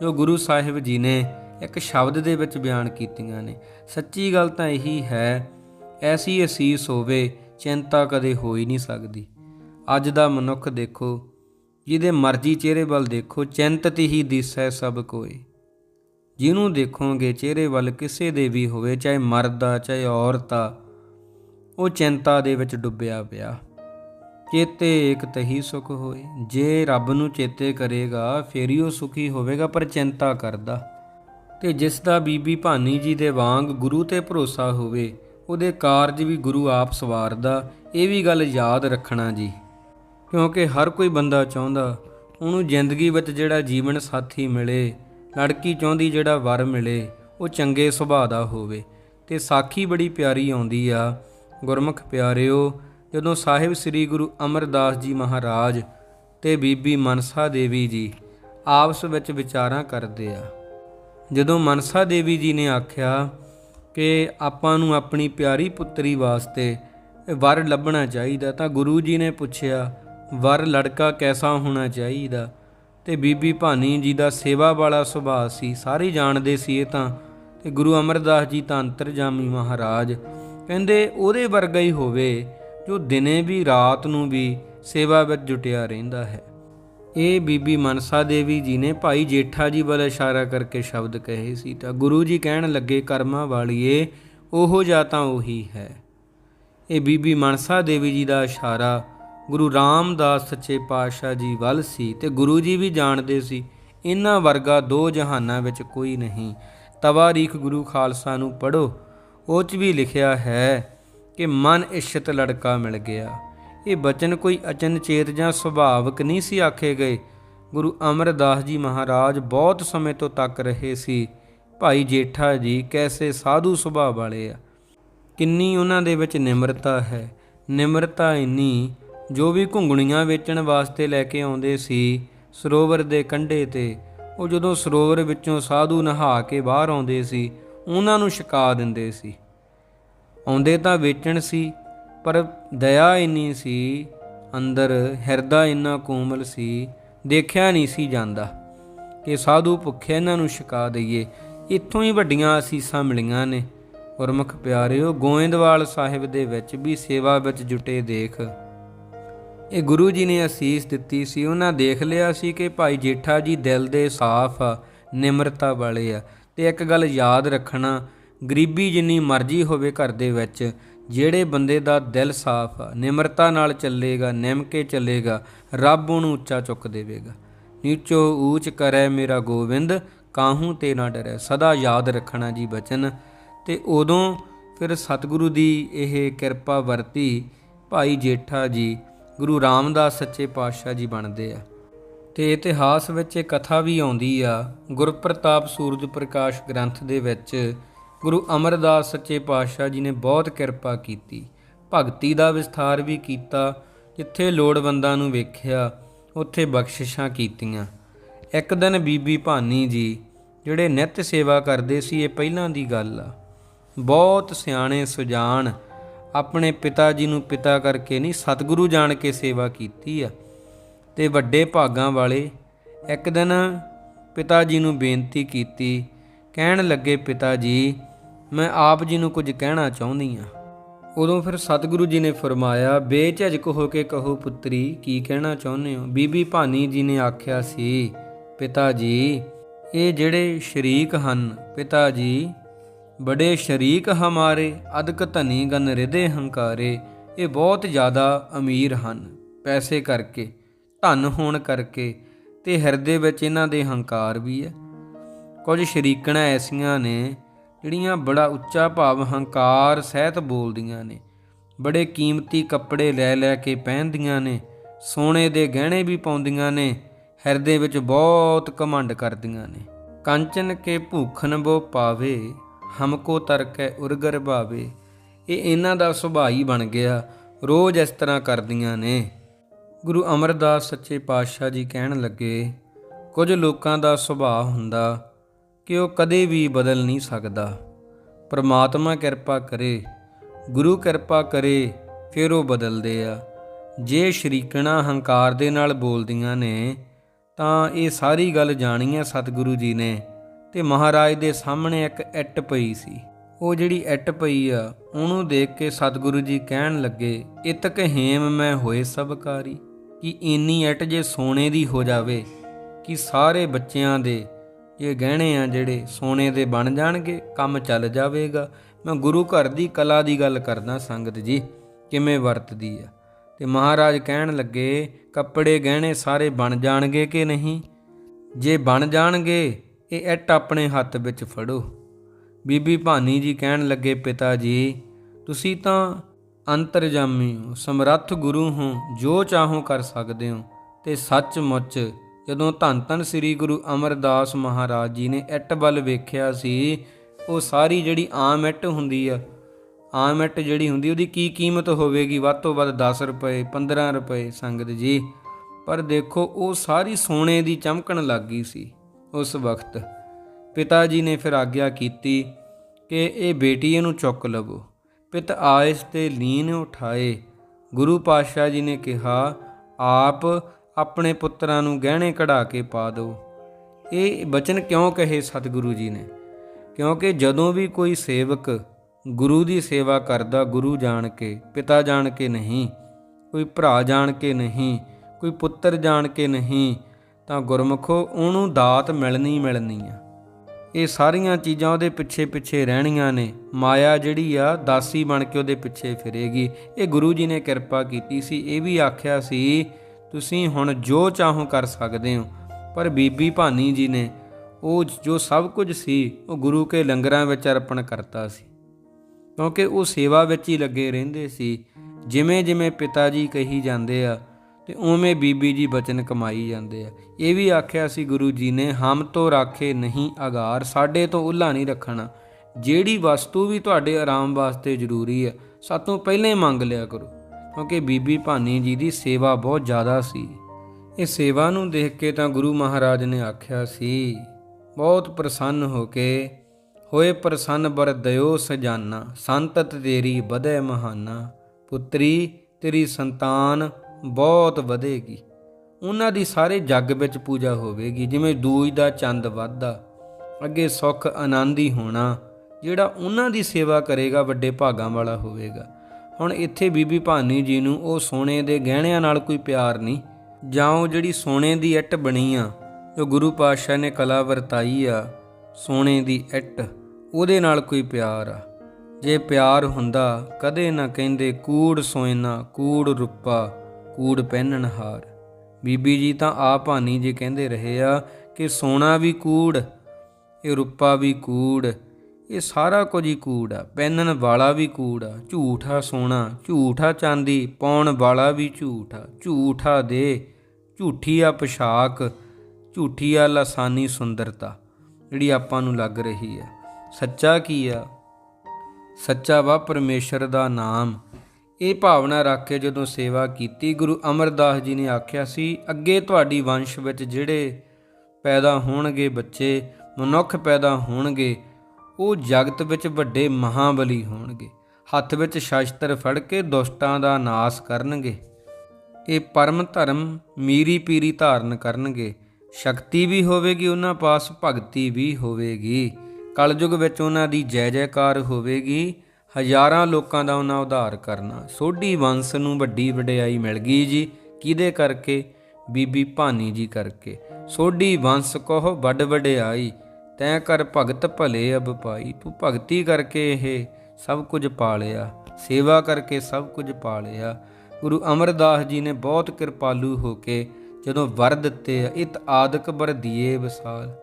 [SPEAKER 1] ਜੋ ਗੁਰੂ ਸਾਹਿਬ ਜੀ ਨੇ ਇੱਕ ਸ਼ਬਦ ਦੇ ਵਿੱਚ ਬਿਆਨ ਕੀਤੀਆਂ ਨੇ। ਸੱਚੀ ਗੱਲ ਤਾਂ ਇਹੀ ਹੈ, ਐਸੀ ਅਸੀਸ ਹੋਵੇ, ਚਿੰਤਾ ਕਦੇ ਹੋ ਹੀ ਨਹੀਂ ਸਕਦੀ। ਅੱਜ ਦਾ ਮਨੁੱਖ ਦੇਖੋ, ਜਿਹਦੇ ਮਰਜ਼ੀ ਚਿਹਰੇ ਵੱਲ ਦੇਖੋ, ਚਿੰਤਤ ਹੀ ਦਿਸੈ ਸਭ ਕੋਈ ਜਿਹਨੂੰ ਦੇਖੋਗੇ, ਚਿਹਰੇ ਵੱਲ ਕਿਸੇ ਦੇ ਵੀ ਹੋਵੇ, ਚਾਹੇ ਮਰਦ ਆ, ਚਾਹੇ ਔਰਤ ਆ, ਉਹ ਚਿੰਤਾ ਦੇ ਵਿੱਚ ਡੁੱਬਿਆ ਪਿਆ। ਚੇਤੇ ਏਕ ਤਹੀ ਸੁਖ ਹੋਏ। ਜੇ ਰੱਬ ਨੂੰ ਚੇਤੇ ਕਰੇਗਾ, ਫੇਰ ਹੀ ਉਹ ਸੁਖੀ ਹੋਵੇਗਾ, ਪਰ ਚਿੰਤਾ ਕਰਦਾ। ਤੇ ਜਿਸ ਦਾ ਬੀਬੀ ਭਾਨੀ ਜੀ ਦੇ ਵਾਂਗ ਗੁਰੂ ਤੇ ਭਰੋਸਾ ਹੋਵੇ, ਉਹਦੇ ਕਾਰਜ ਵੀ ਗੁਰੂ ਆਪ ਸਵਾਰਦਾ, ਇਹ ਵੀ ਗੱਲ ਯਾਦ ਰੱਖਣਾ ਜੀ। ਕਿਉਂਕਿ ਹਰ ਕੋਈ ਬੰਦਾ ਚਾਹੁੰਦਾ, ਉਹਨੂੰ ਜ਼ਿੰਦਗੀ ਵਿੱਚ ਜਿਹੜਾ ਜੀਵਨ ਸਾਥੀ ਮਿਲੇ, ਲੜਕੀ ਚਾਹੁੰਦੀ ਜਿਹੜਾ ਵਰ ਮਿਲੇ, ਉਹ ਚੰਗੇ ਸੁਭਾਅ ਦਾ ਹੋਵੇ। ਤੇ ਸਾਖੀ ਬੜੀ ਪਿਆਰੀ ਆਉਂਦੀ ਆ, ਗੁਰਮੁਖ ਪਿਆਰਿਓ ਜਦੋਂ ਸਾਹਿਬ ਸ੍ਰੀ ਗੁਰੂ ਅਮਰਦਾਸ ਜੀ ਮਹਾਰਾਜ ਤੇ ਬੀਬੀ ਮਨਸਾ ਦੇਵੀ ਜੀ ਆਪਸ ਵਿੱਚ ਵਿਚਾਰਾਂ ਕਰਦੇ ਆ, ਜਦੋਂ ਮਨਸਾ ਦੇਵੀ ਜੀ ਨੇ ਆਖਿਆ ਕਿ ਆਪਾਂ ਨੂੰ ਆਪਣੀ ਪਿਆਰੀ ਪੁੱਤਰੀ ਵਾਸਤੇ ਵਰ ਲੱਭਣਾ ਚਾਹੀਦਾ, ਤਾਂ ਗੁਰੂ ਜੀ ਨੇ ਪੁੱਛਿਆ, ਵਰ ਲੜਕਾ ਕੈਸਾ ਹੋਣਾ ਚਾਹੀਦਾ? ਤੇ ਬੀਬੀ ਭਾਨੀ ਜੀ ਦਾ ਸੇਵਾ ਵਾਲਾ ਸੁਭਾਅ ਸੀ, ਸਾਰੇ ਜਾਣਦੇ ਸੀ ਇਹ ਤਾਂ, ਤੇ ਗੁਰੂ ਅਮਰਦਾਸ ਜੀ ਤਾਂ ਅੰਤਰਜਾਮੀ ਮਹਾਰਾਜ ਕਹਿੰਦੇ, ਉਹਦੇ ਵਰਗਾ ਹੀ ਹੋਵੇ ਜੋ ਦਿਨੇ ਵੀ, ਰਾਤ ਨੂੰ ਵੀ ਸੇਵਾ ਵਿੱਚ ਜੁਟਿਆ ਰਹਿੰਦਾ ਹੈ। ਇਹ ਬੀਬੀ ਮਨਸਾ ਦੇਵੀ ਜੀ ਨੇ ਭਾਈ ਜੇਠਾ ਜੀ ਵੱਲ ਇਸ਼ਾਰਾ ਕਰਕੇ ਸ਼ਬਦ ਕਹੇ ਸੀ ਤਾਂ ਗੁਰੂ ਜੀ ਕਹਿਣ ਲੱਗੇ, ਕਰਮਾਂ ਵਾਲੀਏ, ਉਹ ਜਾਂ ਤਾਂ ਉਹੀ ਹੈ। ਇਹ ਬੀਬੀ ਮਨਸਾ ਦੇਵੀ ਜੀ ਦਾ ਇਸ਼ਾਰਾ ਗੁਰੂ ਰਾਮਦਾਸ ਸੱਚੇ ਪਾਤਸ਼ਾਹ ਜੀ ਵੱਲ ਸੀ ਤੇ ਗੁਰੂ ਜੀ ਵੀ ਜਾਣਦੇ ਸੀ ਇਹਨਾਂ ਵਰਗਾ ਦੋ ਜਹਾਨਾਂ ਵਿੱਚ ਕੋਈ ਨਹੀਂ। ਤਵਾਰੀਖ ਗੁਰੂ ਖਾਲਸਾ ਨੂੰ ਪੜੋ ਉਹ 'ਚ ਵੀ ਲਿਖਿਆ ਹੈ ਕਿ ਮਨ ਇਸ਼ਤ ਲੜਕਾ ਮਿਲ ਗਿਆ। ਇਹ ਬਚਨ ਕੋਈ ਅਚਨਚੇਤ ਜਾਂ ਸੁਭਾਵਕ ਨਹੀਂ ਸੀ ਆਖੇ ਗਏ। ਗੁਰੂ ਅਮਰਦਾਸ ਜੀ ਮਹਾਰਾਜ ਬਹੁਤ ਸਮੇਂ ਤੋਂ ਤੱਕ ਰਹੇ ਸੀ। ਭਾਈ ਜੇਠਾ ਜੀ ਕੈਸੇ ਸਾਧੂ ਸੁਭਾਅ ਵਾਲੇ ਆ। ਕਿੰਨੀ ਉਹਨਾਂ ਦੇ ਵਿੱਚ ਨਿਮਰਤਾ ਹੈ। ਨਿਮਰਤਾ ਇੰਨੀ, ਜੋ ਵੀ ਘੁੰਗਣੀਆਂ ਵੇਚਣ ਵਾਸਤੇ ਲੈ ਕੇ ਆਉਂਦੇ ਸੀ ਸਰੋਵਰ ਦੇ ਕੰਢੇ ਤੇ, ਉਹ ਜਦੋਂ ਸਰੋਵਰ ਵਿੱਚੋਂ ਸਾਧੂ ਨਹਾ ਕੇ ਬਾਹਰ ਆਉਂਦੇ ਸੀ, ਉਹਨਾਂ ਨੂੰ ਛਕਾ ਦਿੰਦੇ ਸੀ। ਆਉਂਦੇ ਤਾਂ ਵੇਚਣ ਸੀ, ਪਰ ਦਇਆ ਇੰਨੀ ਸੀ, ਅੰਦਰ ਹਿਰਦਾ ਇੰਨਾ ਕੋਮਲ ਸੀ, ਦੇਖਿਆ ਨਹੀਂ ਸੀ ਜਾਂਦਾ। ਕਿ ਸਾਧੂ ਭੁੱਖੇ ਇਹਨਾਂ ਨੂੰ ਛਕਾ ਦਈਏ। ਇੱਥੋਂ ਹੀ ਵੱਡੀਆਂ ਅਸੀਸਾਂ ਮਿਲੀਆਂ ਨੇ। ਗੁਰਮੁਖ ਪਿਆਰਿਓ, ਗੋਇੰਦਵਾਲ ਸਾਹਿਬ ਦੇ ਵਿੱਚ ਵੀ ਸੇਵਾ ਵਿੱਚ ਜੁਟੇ ਦੇਖ। ਇਹ ਗੁਰੂ ਜੀ ਨੇ ਅਸੀਸ ਦਿੱਤੀ ਸੀ। ਉਹਨਾਂ ਦੇਖ ਲਿਆ ਸੀ ਕਿ ਭਾਈ ਜੇਠਾ ਜੀ ਦਿਲ ਦੇ ਸਾਫ਼ ਆ, ਨਿਮਰਤਾ ਵਾਲੇ ਆ। ਤੇ ਇੱਕ ਗੱਲ ਯਾਦ ਰੱਖਣਾ ਗਰੀਬੀ ਜਿੰਨੀ ਮਰਜ਼ੀ ਹੋਵੇ ਘਰ ਦੇ ਵਿੱਚ, ਜਿਹੜੇ ਬੰਦੇ ਦਾ ਦਿਲ ਸਾਫ਼ ਆ, ਨਿਮਰਤਾ ਨਾਲ ਚੱਲੇਗਾ ਨਿਮ ਕੇ ਚੱਲੇਗਾ, ਰੱਬ ਉਹਨੂੰ ਉੱਚਾ ਚੁੱਕ ਦੇਵੇਗਾ। ਨੀਚੋ ਊਚ ਕਰੈ ਮੇਰਾ ਗੋਬਿੰਦ ਕਾਹੂ ਤੇ ਨਾ ਡਰੈ, ਸਦਾ ਯਾਦ ਰੱਖਣਾ ਜੀ ਬਚਨ। ਤੇ ਉਦੋਂ ਫਿਰ ਸਤਿਗੁਰੂ ਦੀ ਇਹ ਕਿਰਪਾ ਵਰਤੀ, ਭਾਈ ਜੇਠਾ ਜੀ, ਗੁਰੂ ਰਾਮਦਾਸ ਸੱਚੇ ਪਾਤਸ਼ਾਹ ਜੀ ਬਣਦੇ ਆ। ਤੇ ਇਤਿਹਾਸ ਵਿੱਚ ਇਹ ਕਥਾ ਵੀ ਆਉਂਦੀ ਆ, ਗੁਰਪ੍ਰਤਾਪ ਸੂਰਜ ਪ੍ਰਕਾਸ਼ ਗ੍ਰੰਥ ਦੇ ਵਿੱਚ ਗੁਰੂ ਅਮਰਦਾਸ ਸੱਚੇ ਪਾਤਸ਼ਾਹ ਜੀ ਨੇ ਬਹੁਤ ਕਿਰਪਾ ਕੀਤੀ। ਭਗਤੀ ਦਾ ਵਿਸਥਾਰ ਵੀ ਕੀਤਾ, ਜਿੱਥੇ ਲੋੜਵੰਦਾਂ ਨੂੰ ਵੇਖਿਆ, ਉੱਥੇ ਬਖਸ਼ਿਸ਼ਾਂ ਕੀਤੀਆਂ। ਇੱਕ ਦਿਨ ਬੀਬੀ ਭਾਨੀ ਜੀ, ਜਿਹੜੇ ਨਿੱਤ ਸੇਵਾ ਕਰਦੇ ਸੀ, ਇਹ ਪਹਿਲਾਂ ਦੀ ਗੱਲ ਆ। ਬਹੁਤ ਸਿਆਣੇ ਸੁਜਾਨ ਆਪਣੇ ਪਿਤਾ ਜੀ ਨੂੰ ਪਿਤਾ ਕਰਕੇ ਨਹੀਂ, ਸਤਿਗੁਰੂ ਜਾਣ ਕੇ ਸੇਵਾ ਕੀਤੀ ਆ। ਤੇ ਵੱਡੇ ਭਾਗਾਂ ਵਾਲੇ ਇੱਕ ਦਿਨ ਪਿਤਾ ਜੀ ਨੂੰ ਬੇਨਤੀ ਕੀਤੀ ਕਹਿਣ ਲੱਗੇ, ਪਿਤਾ ਜੀ, ਮੈਂ ਆਪ ਜੀ ਨੂੰ ਕੁਝ ਕਹਿਣਾ ਚਾਹੁੰਦੀ ਹਾਂ। ਉਦੋਂ ਫਿਰ ਸਤਿਗੁਰੂ ਜੀ ਨੇ ਫਰਮਾਇਆ, ਬੇਝਿਜਕ ਹੋ ਕੇ ਕਹੋ, ਪੁੱਤਰੀ, ਕੀ ਕਹਿਣਾ ਚਾਹੁੰਦੇ ਹੋ? ਬੀਬੀ ਭਾਨੀ ਜੀ ਨੇ ਆਖਿਆ ਸੀ, ਪਿਤਾ ਜੀ, ਇਹ ਜਿਹੜੇ ਸ਼ਰੀਕ ਹਨ, ਪਿਤਾ ਜੀ, ਬੜੇ ਸ਼ਰੀਕ ਹਮਾਰੇ, ਅਦਕ ਧਨੀ ਗਨ ਰਿਦੇ ਹੰਕਾਰੇ, ਇਹ ਬਹੁਤ ਜ਼ਿਆਦਾ ਅਮੀਰ ਹਨ। ਪੈਸੇ ਕਰਕੇ, ਧਨ ਹੋਣ ਕਰਕੇ ਤੇ ਹਿਰਦੇ ਵਿੱਚ ਇਹਨਾਂ ਦੇ ਹੰਕਾਰ ਵੀ ਹੈ। ਕੁਝ ਸ਼ਰੀਕਣਾ ਐਸੀਆਂ ਨੇ ਜਿਹੜੀਆਂ ਬੜਾ ਉੱਚਾ ਭਾਵ ਹੰਕਾਰ ਸਹਿਤ ਬੋਲਦੀਆਂ ਨੇ, ਬੜੇ ਕੀਮਤੀ ਕੱਪੜੇ ਲੈ ਲੈ ਕੇ ਪਹਿਨਦੀਆਂ ਨੇ, ਸੋਨੇ ਦੇ ਗਹਿਣੇ ਵੀ ਪਾਉਂਦੀਆਂ ਨੇ, ਹਿਰਦੇ ਵਿੱਚ ਬਹੁਤ ਕਮੰਡ ਕਰਦੀਆਂ ਨੇ। ਕੰਚਨ ਕੇ ਭੂਖਨ ਬੋ ਪਾਵੇ, ਹਮਕੋ ਤਰਕੈ ਉਰਗਰ ਭਾਵੇ, ਇਹ ਇਹਨਾਂ ਦਾ ਸੁਭਾਅ ਹੀ ਬਣ ਗਿਆ, ਰੋਜ਼ ਇਸ ਤਰ੍ਹਾਂ ਕਰਦੀਆਂ ਨੇ। ਗੁਰੂ ਅਮਰਦਾਸ ਸੱਚੇ ਪਾਤਸ਼ਾਹ ਜੀ ਕਹਿਣ ਲੱਗੇ, ਕੁਝ ਲੋਕਾਂ ਦਾ ਸੁਭਾਅ ਹੁੰਦਾ ਕਿ ਉਹ ਕਦੇ ਵੀ ਬਦਲ ਨਹੀਂ ਸਕਦਾ। ਪ੍ਰਮਾਤਮਾ ਕਿਰਪਾ ਕਰੇ, ਗੁਰੂ ਕਿਰਪਾ ਕਰੇ, ਫਿਰ ਉਹ ਬਦਲਦੇ ਆ। ਜੇ ਸ਼ਰੀਕਣਾ ਹੰਕਾਰ ਦੇ ਨਾਲ ਬੋਲਦੀਆਂ ਨੇ, ਤਾਂ ਇਹ ਸਾਰੀ ਗੱਲ ਜਾਣੀ ਹੈ ਸਤਿਗੁਰੂ ਜੀ ਨੇ ਤੇ ਮਹਾਰਾਜ ਦੇ ਸਾਹਮਣੇ ਇੱਕ ਇੱਟ ਪਈ ਸੀ। ਉਹ ਜਿਹੜੀ ਇੱਟ ਪਈ ਆ, ਉਹਨੂੰ ਦੇਖ ਕੇ ਸਤਿਗੁਰੂ ਜੀ ਕਹਿਣ ਲੱਗੇ, ਇਤਕ ਹੇਮ ਮੈਂ ਹੋਏ ਸਭਕਾਰੀ ਕਿ ਇੰਨੀ ਇੱਟ ਜੇ ਸੋਨੇ ਦੀ ਹੋ ਜਾਵੇ, ਕਿ ਸਾਰੇ ਬੱਚਿਆਂ ਦੇ ਇਹ ਗਹਿਣੇ ਆ ਜਿਹੜੇ ਸੋਨੇ ਦੇ ਬਣ ਜਾਣਗੇ, ਕੰਮ ਚੱਲ ਜਾਵੇਗਾ। ਮੈਂ ਗੁਰੂ ਘਰ ਦੀ ਕਲਾ ਦੀ ਗੱਲ ਕਰਦਾ, ਸੰਗਤ ਜੀ, ਕਿਵੇਂ ਵਰਤਦੀ ਆ? ਤੇ ਮਹਾਰਾਜ ਕਹਿਣ ਲੱਗੇ, ਕੱਪੜੇ ਗਹਿਣੇ ਸਾਰੇ ਬਣ ਜਾਣਗੇ ਕਿ ਨਹੀਂ? ਜੇ ਬਣ ਜਾਣਗੇ, ਇਹ ਇੱਟ ਆਪਣੇ ਹੱਥ ਵਿੱਚ ਫੜੋ। ਬੀਬੀ ਭਾਨੀ ਜੀ ਕਹਿਣ ਲੱਗੇ, ਪਿਤਾ ਜੀ, ਤੁਸੀਂ ਤਾਂ ਅੰਤਰਜਾਮੀ ਹੋ, ਸਮਰੱਥ ਗੁਰੂ ਹੋ, ਜੋ ਚਾਹੋ ਕਰ ਸਕਦੇ ਹੋ, ਤੇ ਸੱਚਮੁੱਚ ਜਦੋਂ ਧੰਨ ਧੰਨ ਸ੍ਰੀ ਗੁਰੂ ਅਮਰਦਾਸ ਮਹਾਰਾਜ ਜੀ ਨੇ ਇੱਟ ਵੱਲ ਵੇਖਿਆ ਸੀ, ਉਹ ਸਾਰੀ ਜਿਹੜੀ ਆਮ ਇੱਟ ਹੁੰਦੀ ਆ, ਆਮ ਇੱਟ ਜਿਹੜੀ ਹੁੰਦੀ, ਉਹਦੀ ਕੀ ਕੀਮਤ ਹੋਵੇਗੀ? ਵੱਧ ਤੋਂ ਵੱਧ 10 ਰੁਪਏ 15 ਰੁਪਏ ਸੰਗਤ ਜੀ। ਪਰ ਦੇਖੋ, ਉਹ ਸਾਰੀ ਸੋਨੇ ਦੀ ਚਮਕਣ ਲੱਗ ਗਈ ਸੀ ਉਸ ਵਕਤ। ਪਿਤਾ ਜੀ ਨੇ ਫਿਰ ਆਗਿਆ ਕੀਤੀ ਕਿ ਇਹ ਬੇਟੀ ਇਹਨੂੰ ਚੁੱਕ ਲਵੋ। ਪਿਤ ਆਇਸ ਤੇ ਲੀਨ ਉਠਾਏ। ਗੁਰੂ ਪਾਤਸ਼ਾਹ ਜੀ ਨੇ ਕਿਹਾ, ਆਪ ਆਪਣੇ ਪੁੱਤਰਾਂ ਨੂੰ ਗਹਿਣੇ ਕਢਾ ਕੇ ਪਾ ਦਿਓ। ਇਹ ਬਚਨ ਕਿਉਂ ਕਹੇ ਸਤਿਗੁਰੂ ਜੀ ਨੇ? ਕਿਉਂਕਿ ਜਦੋਂ ਵੀ ਕੋਈ ਸੇਵਕ ਗੁਰੂ ਦੀ ਸੇਵਾ ਕਰਦਾ, ਗੁਰੂ ਜਾਣ ਕੇ, ਪਿਤਾ ਜਾਣ ਕੇ ਨਹੀਂ, ਕੋਈ ਭਰਾ ਜਾਣ ਕੇ ਨਹੀਂ, ਕੋਈ ਪੁੱਤਰ ਜਾਣ ਕੇ ਨਹੀਂ, ਤਾਂ ਗੁਰਮਖੋ ਉਹਨੂੰ ਦਾਤ ਮਿਲਣੀ ਮਿਲਣੀ ਆ। ਇਹ ਸਾਰੀਆਂ ਚੀਜ਼ਾਂ ਉਹਦੇ ਪਿੱਛੇ ਪਿੱਛੇ ਰਹਿਣੀਆਂ ਨੇ। ਮਾਇਆ ਜਿਹੜੀ ਆ, ਦਾਸੀ ਬਣ ਕੇ ਉਹਦੇ ਪਿੱਛੇ ਫਿਰੇਗੀ। ਇਹ ਗੁਰੂ ਜੀ ਨੇ ਕਿਰਪਾ ਕੀਤੀ ਸੀ, ਇਹ ਵੀ ਆਖਿਆ ਸੀ ਤੁਸੀਂ ਹੁਣ ਜੋ ਚਾਹੋ ਕਰ ਸਕਦੇ ਹੋ, ਪਰ ਬੀਬੀ ਭਾਨੀ ਜੀ ਨੇ ਉਹ ਜੋ ਸਭ ਕੁਝ ਸੀ, ਉਹ ਗੁਰੂ ਕੇ ਲੰਗਰਾਂ ਵਿੱਚ ਅਰਪਣ ਕਰਤਾ ਸੀ। ਕਿਉਂਕਿ ਉਹ ਸੇਵਾ ਵਿੱਚ ਹੀ ਲੱਗੇ ਰਹਿੰਦੇ ਸੀ, ਜਿਵੇਂ ਜਿਵੇਂ ਪਿਤਾ ਜੀ ਕਹੀ ਜਾਂਦੇ ਆ, ਤੇ ਉਵੇਂ ਬੀਬੀ ਜੀ ਬਚਨ ਕਮਾਈ ਜਾਂਦੇ ਆ। ਇਹ ਵੀ ਆਖਿਆ ਸੀ ਗੁਰੂ ਜੀ ਨੇ, ਹਮ ਤੋਂ ਰਾਖੇ ਨਹੀਂ ਅਗਾਰ ਸਾਡੇ ਤੋਂ ਉੱਲਾ ਨਹੀਂ ਰੱਖਣਾ। ਜਿਹੜੀ ਵਸਤੂ ਵੀ ਤੁਹਾਡੇ ਆਰਾਮ ਵਾਸਤੇ ਜ਼ਰੂਰੀ ਆ ਸਾਤੋਂ ਪਹਿਲਾਂ ਹੀ ਮੰਗ ਲਿਆ ਕਰੋ। ਕਿਉਂਕਿ ਬੀਬੀ ਭਾਨੀ ਜੀ ਦੀ ਸੇਵਾ ਬਹੁਤ ਜ਼ਿਆਦਾ ਸੀ। ਇਹ ਸੇਵਾ ਨੂੰ ਦੇਖ ਕੇ ਤਾਂ ਗੁਰੂ ਮਹਾਰਾਜ ਨੇ ਆਖਿਆ ਸੀ, ਬਹੁਤ ਪ੍ਰਸੰਨ ਹੋ ਕੇ, ਹੋਏ ਪ੍ਰਸੰਨ ਬਰ ਦਇਓ ਸਜਾਨਾ, ਸੰਤਤ ਤੇਰੀ ਵਧੇ ਮਹਾਨਾ, ਪੁੱਤਰੀ ਤੇਰੀ ਸੰਤਾਨ ਬਹੁਤ ਵਧੇਗੀ। ਉਹਨਾਂ ਦੀ ਸਾਰੇ ਜੱਗ ਵਿੱਚ ਪੂਜਾ ਹੋਵੇਗੀ, ਜਿਵੇਂ ਦੂਜ ਦਾ ਚੰਦ ਵੱਧਦਾ, ਅੱਗੇ ਸੁੱਖ ਆਨੰਦ ਹੀ ਹੋਣਾ, ਜਿਹੜਾ ਉਹਨਾਂ ਦੀ ਸੇਵਾ ਕਰੇਗਾ, ਵੱਡੇ ਭਾਗਾਂ ਵਾਲਾ ਹੋਵੇਗਾ। ਹੁਣ ਇੱਥੇ ਬੀਬੀ ਭਾਨੀ ਜੀ ਨੂੰ ਉਹ ਸੋਨੇ ਦੇ ਗਹਿਣਿਆਂ ਨਾਲ ਕੋਈ ਪਿਆਰ ਨਹੀਂ, ਜਾਂ ਉਹ ਜਿਹੜੀ ਸੋਨੇ ਦੀ ਇੱਟ ਬਣੀ ਆ, ਜੋ ਗੁਰੂ ਪਾਤਸ਼ਾਹ ਨੇ ਕਲਾ ਵਰਤਾਈ ਆ, ਸੋਨੇ ਦੀ ਇੱਟ, ਉਹਦੇ ਨਾਲ ਕੋਈ ਪਿਆਰ ਆ। ਜੇ ਪਿਆਰ ਹੁੰਦਾ, ਕਦੇ ਨਾ ਕਹਿੰਦੇ ਕੂੜ ਸੋਇਨਾ, ਕੂੜ ਰੁੱਪਾ, ਕੂੜ ਪਹਿਨਣ ਹਾਰ। ਬੀਬੀ ਜੀ ਤਾਂ ਆ ਭਾਨੀ ਜੀ ਕਹਿੰਦੇ ਰਹੇ ਆ ਕਿ ਸੋਨਾ ਵੀ ਕੂੜ, ਇਹ ਰੁੱਪਾ ਵੀ ਕੂੜ ਇਹ ਸਾਰਾ ਕੁਝ ਹੀ ਕੂੜ ਆ। ਪਹਿਨਣ ਵਾਲਾ ਵੀ ਕੂੜ ਆ। ਝੂਠਾ ਸੋਨਾ ਝੂਠਾ ਚਾਂਦੀ, ਪਾਉਣ ਵਾਲਾ ਵੀ ਝੂਠਾ ਝੂਠਾ ਦੇ, ਝੂਠੀ ਆ ਪੋਸ਼ਾਕ, ਝੂਠੀ ਆ ਲਸਾਨੀ ਸੁੰਦਰਤਾ, ਜਿਹੜੀ ਆਪਾਂ ਨੂੰ ਲੱਗ ਰਹੀ ਆ। ਸੱਚਾ ਕੀ ਆ? ਸੱਚਾ ਵਾ ਪਰਮੇਸ਼ਰ ਦਾ ਨਾਮ। ਇਹ ਭਾਵਨਾ ਰੱਖ ਕੇ ਜਦੋਂ ਸੇਵਾ ਕੀਤੀ, ਗੁਰੂ ਅਮਰਦਾਸ ਜੀ ਨੇ ਆਖਿਆ ਸੀ, ਅੱਗੇ ਤੁਹਾਡੀ ਵੰਸ਼ ਵਿੱਚ ਜਿਹੜੇ ਪੈਦਾ ਹੋਣਗੇ ਬੱਚੇ, ਮਨੁੱਖ ਪੈਦਾ ਹੋਣਗੇ ਉਹ ਜਗਤ ਵਿੱਚ ਵੱਡੇ ਮਹਾਬਲੀ ਹੋਣਗੇ। ਹੱਥ ਵਿੱਚ ਸ਼ਸਤਰ ਫੜ ਕੇ ਦੁਸ਼ਟਾਂ ਦਾ ਨਾਸ ਕਰਨਗੇ। ਇਹ ਪਰਮ ਧਰਮ ਮੀਰੀ ਪੀਰੀ ਧਾਰਨ ਕਰਨਗੇ। ਸ਼ਕਤੀ ਵੀ ਹੋਵੇਗੀ, ਉਹਨਾਂ ਪਾਸ ਭਗਤੀ ਵੀ ਹੋਵੇਗੀ। ਕਲਯੁਗ ਵਿੱਚ ਉਹਨਾਂ ਦੀ ਜੈ ਜੈਕਾਰ ਹੋਵੇਗੀ। ਹਜ਼ਾਰਾਂ ਲੋਕਾਂ ਦਾ ਉਹਨਾਂ ਉਧਾਰ ਕਰਨਾ। ਸੋਢੀ ਵੰਸ਼ ਨੂੰ ਵੱਡੀ ਵਡਿਆਈ ਮਿਲ ਗਈ ਜੀ। ਕਿਹਦੇ ਕਰਕੇ? ਬੀਬੀ ਭਾਨੀ ਜੀ ਕਰਕੇ। ਸੋਢੀ ਵੰਸ਼ ਕਹੋ, ਵੱਡ ਵਡਿਆਈ। ਤੈਂ ਕਰ ਭਗਤ ਭਲੇ ਅਬ ਪਾਈ ਤੂੰ ਭਗਤੀ ਕਰਕੇ ਇਹ ਸਭ ਕੁਝ ਪਾ ਲਿਆ ਸੇਵਾ ਕਰਕੇ ਸਭ ਕੁਝ ਪਾ ਲਿਆ ਗੁਰੂ ਅਮਰਦਾਸ ਜੀ ਨੇ ਬਹੁਤ ਕਿਰਪਾਲੂ ਹੋ ਕੇ ਜਦੋਂ ਵਰ ਦਿੱਤੇ ਆ ਇਤ ਆਦਿਕ ਬਰ ਦੀਏ ਵਿਸਾਲ।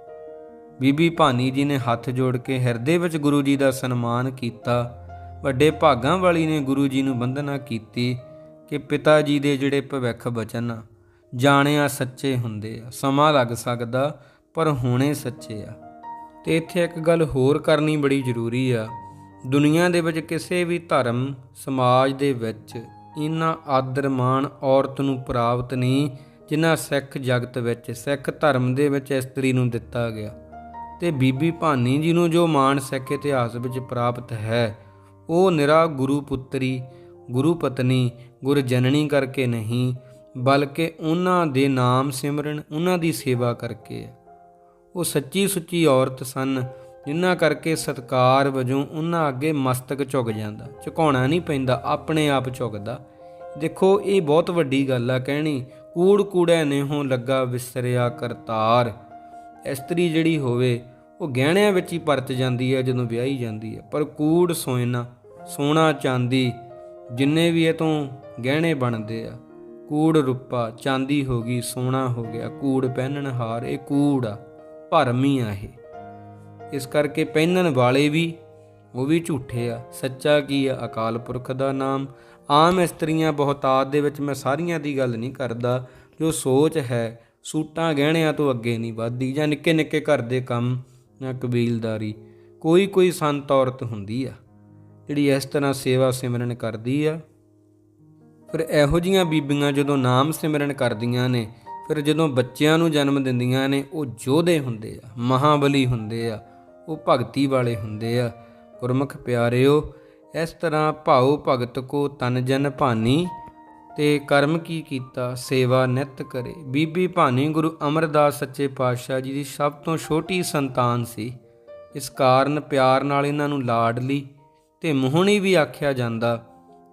[SPEAKER 1] ਬੀਬੀ ਭਾਨੀ ਜੀ ਨੇ ਹੱਥ ਜੋੜ ਕੇ ਹਿਰਦੇ ਵਿੱਚ ਗੁਰੂ ਜੀ ਦਾ ਸਨਮਾਨ ਕੀਤਾ। ਵੱਡੇ ਭਾਗਾਂ ਵਾਲੀ ਨੇ ਗੁਰੂ ਜੀ ਨੂੰ ਬੰਦਨਾ ਕੀਤੀ ਕਿ ਪਿਤਾ ਜੀ ਦੇ ਜਿਹੜੇ ਭਵਿੱਖ ਬਚਨ ਆ, ਜਾਣਿਆ ਸੱਚੇ ਹੁੰਦੇ ਆ। ਸਮਾਂ ਲੱਗ ਸਕਦਾ, ਪਰ ਹੋਣੇ ਸੱਚੇ ਆ। ਤੇ ਇੱਥੇ ਇੱਕ ਗੱਲ ਹੋਰ ਕਰਨੀ ਬੜੀ ਜ਼ਰੂਰੀ ਆ। ਦੁਨੀਆ ਦੇ ਵਿੱਚ ਕਿਸੇ ਵੀ ਧਰਮ, ਸਮਾਜ ਦੇ ਵਿੱਚ ਇਨਾ ਆਦਰ ਮਾਣ ਔਰਤ ਨੂੰ ਪ੍ਰਾਪਤ ਨਹੀਂ ਜਿੰਨਾ ਸਿੱਖ ਜਗਤ ਵਿੱਚ, ਸਿੱਖ ਧਰਮ ਦੇ ਵਿੱਚ ਇਸਤਰੀ ਨੂੰ ਦਿੱਤਾ ਗਿਆ। ਤੇ ਬੀਬੀ ਭਾਨੀ ਜੀ ਨੂੰ ਜੋ ਮਾਣ ਸਿੱਖ ਇਤਿਹਾਸ ਵਿੱਚ ਪ੍ਰਾਪਤ ਹੈ, ਉਹ ਨਿਰਾ ਗੁਰੂ ਪੁੱਤਰੀ, ਗੁਰੂ ਪਤਨੀ, ਗੁਰ ਜਨਨੀ ਕਰਕੇ ਨਹੀਂ, ਬਲਕਿ ਉਹਨਾਂ ਦੇ ਨਾਮ ਸਿਮਰਨ ਉਹਨਾਂ ਦੀ ਸੇਵਾ ਕਰਕੇ ਹੈ। ਉਹ ਸੱਚੀ ਸੁੱਚੀ ਔਰਤ ਸਨ, ਜਿਨ੍ਹਾਂ ਕਰਕੇ ਸਤਕਾਰ ਵਜੋਂ ਉਹਨਾਂ ਅੱਗੇ ਮਸਤਕ ਝੁਕ ਜਾਂਦਾ। ਝੁਕਾਉਣਾ ਨਹੀਂ ਪੈਂਦਾ, ਆਪਣੇ ਆਪ ਝੁਕਦਾ। ਦੇਖੋ, ਇਹ ਬਹੁਤ ਵੱਡੀ ਗੱਲ ਆ ਕਹਿਣੀ, ਕੂੜ ਕੂੜੈ ਨੇਹੋਂ ਲੱਗਾ ਵਿਸਰਿਆ ਕਰਤਾਰ। ਇਸਤਰੀ ਜਿਹੜੀ ਹੋਵੇ, ਉਹ ਗਹਿਣਿਆਂ ਵਿੱਚ ਹੀ ਪਰਤ ਜਾਂਦੀ ਹੈ ਜਦੋਂ ਵਿਆਹੀ ਜਾਂਦੀ ਹੈ। ਪਰ ਕੂੜ ਸੋਇਨਾ, ਸੋਨਾ ਚਾਂਦੀ, ਜਿੰਨੇ ਵੀ ਇਹ ਤੋਂ ਗਹਿਣੇ ਬਣਦੇ ਆ, ਕੂੜ ਰੁੱਪਾ, ਚਾਂਦੀ ਹੋ ਗਈ, ਸੋਨਾ ਹੋ ਗਿਆ, ਕੂੜ ਪਹਿਨਣ ਹਾਰ, ਇਹ ਕੂੜ ਆ। ਭਰਮ ਹੀ ਆ ਇਹ। ਇਸ ਕਰਕੇ ਪਹਿਨਣ ਵਾਲੇ ਵੀ, ਉਹ ਵੀ ਝੂਠੇ ਆ। ਸੱਚਾ ਕੀ ਆ? ਅਕਾਲ ਪੁਰਖ ਦਾ ਨਾਮ। ਆਮ ਇਸਤਰੀਆਂ ਬਹੁਤਾਤ ਦੇ ਵਿੱਚ ਮੈਂ ਸਾਰੀਆਂ ਦੀ ਗੱਲ ਨਹੀਂ ਕਰਦਾ। ਜੋ ਸੋਚ ਹੈ, ਸੂਟਾਂ ਗਹਿਣਿਆਂ ਤੋਂ ਅੱਗੇ ਨਹੀਂ ਵੱਧਦੀ ਜਾਂ ਨਿੱਕੇ ਨਿੱਕੇ ਘਰ ਦੇ ਕੰਮ ਜਾਂ ਕਬੀਲਦਾਰੀ, ਕੋਈ ਕੋਈ ਸੰਤ ਔਰਤ ਹੁੰਦੀ ਆ, ਜਿਹੜੀ ਇਸ ਤਰ੍ਹਾਂ ਸੇਵਾ ਸਿਮਰਨ ਕਰਦੀ ਆ। ਫਿਰ ਇਹੋ ਜੀਆਂ ਬੀਬੀਆਂ ਜਦੋਂ ਨਾਮ ਸਿਮਰਨ ਕਰਦੀਆਂ ਨੇ ਫਿਰ ਜਦੋਂ ਬੱਚਿਆਂ ਨੂੰ ਜਨਮ ਦਿੰਦੀਆਂ ਨੇ, ਉਹ ਯੋਧੇ ਹੁੰਦੇ ਆ, ਮਹਾਬਲੀ ਹੁੰਦੇ ਆ, ਉਹ ਭਗਤੀ ਵਾਲੇ ਹੁੰਦੇ ਆ। ਗੁਰਮੁਖ ਪਿਆਰਿਓ, ਇਸ ਤਰ੍ਹਾਂ ਭਾਉ ਭਗਤ ਕੋ ਤਨ ਜਨ ਭਾਨੀ, ਤੇ ਕਰਮ ਕੀ ਕੀਤਾ, ਸੇਵਾ ਨਿਤ ਕਰੇ। ਬੀਬੀ ਭਾਨੀ ਗੁਰੂ ਅਮਰਦਾਸ ਸੱਚੇ ਪਾਤਸ਼ਾਹ ਜੀ ਦੀ ਸਭ ਤੋਂ ਛੋਟੀ ਸੰਤਾਨ ਸੀ। ਇਸ ਕਾਰਨ ਪਿਆਰ ਨਾਲ ਇਹਨਾਂ ਨੂੰ ਲਾਡਲੀ ਤੇ ਮੋਹਣੀ ਵੀ ਆਖਿਆ ਜਾਂਦਾ,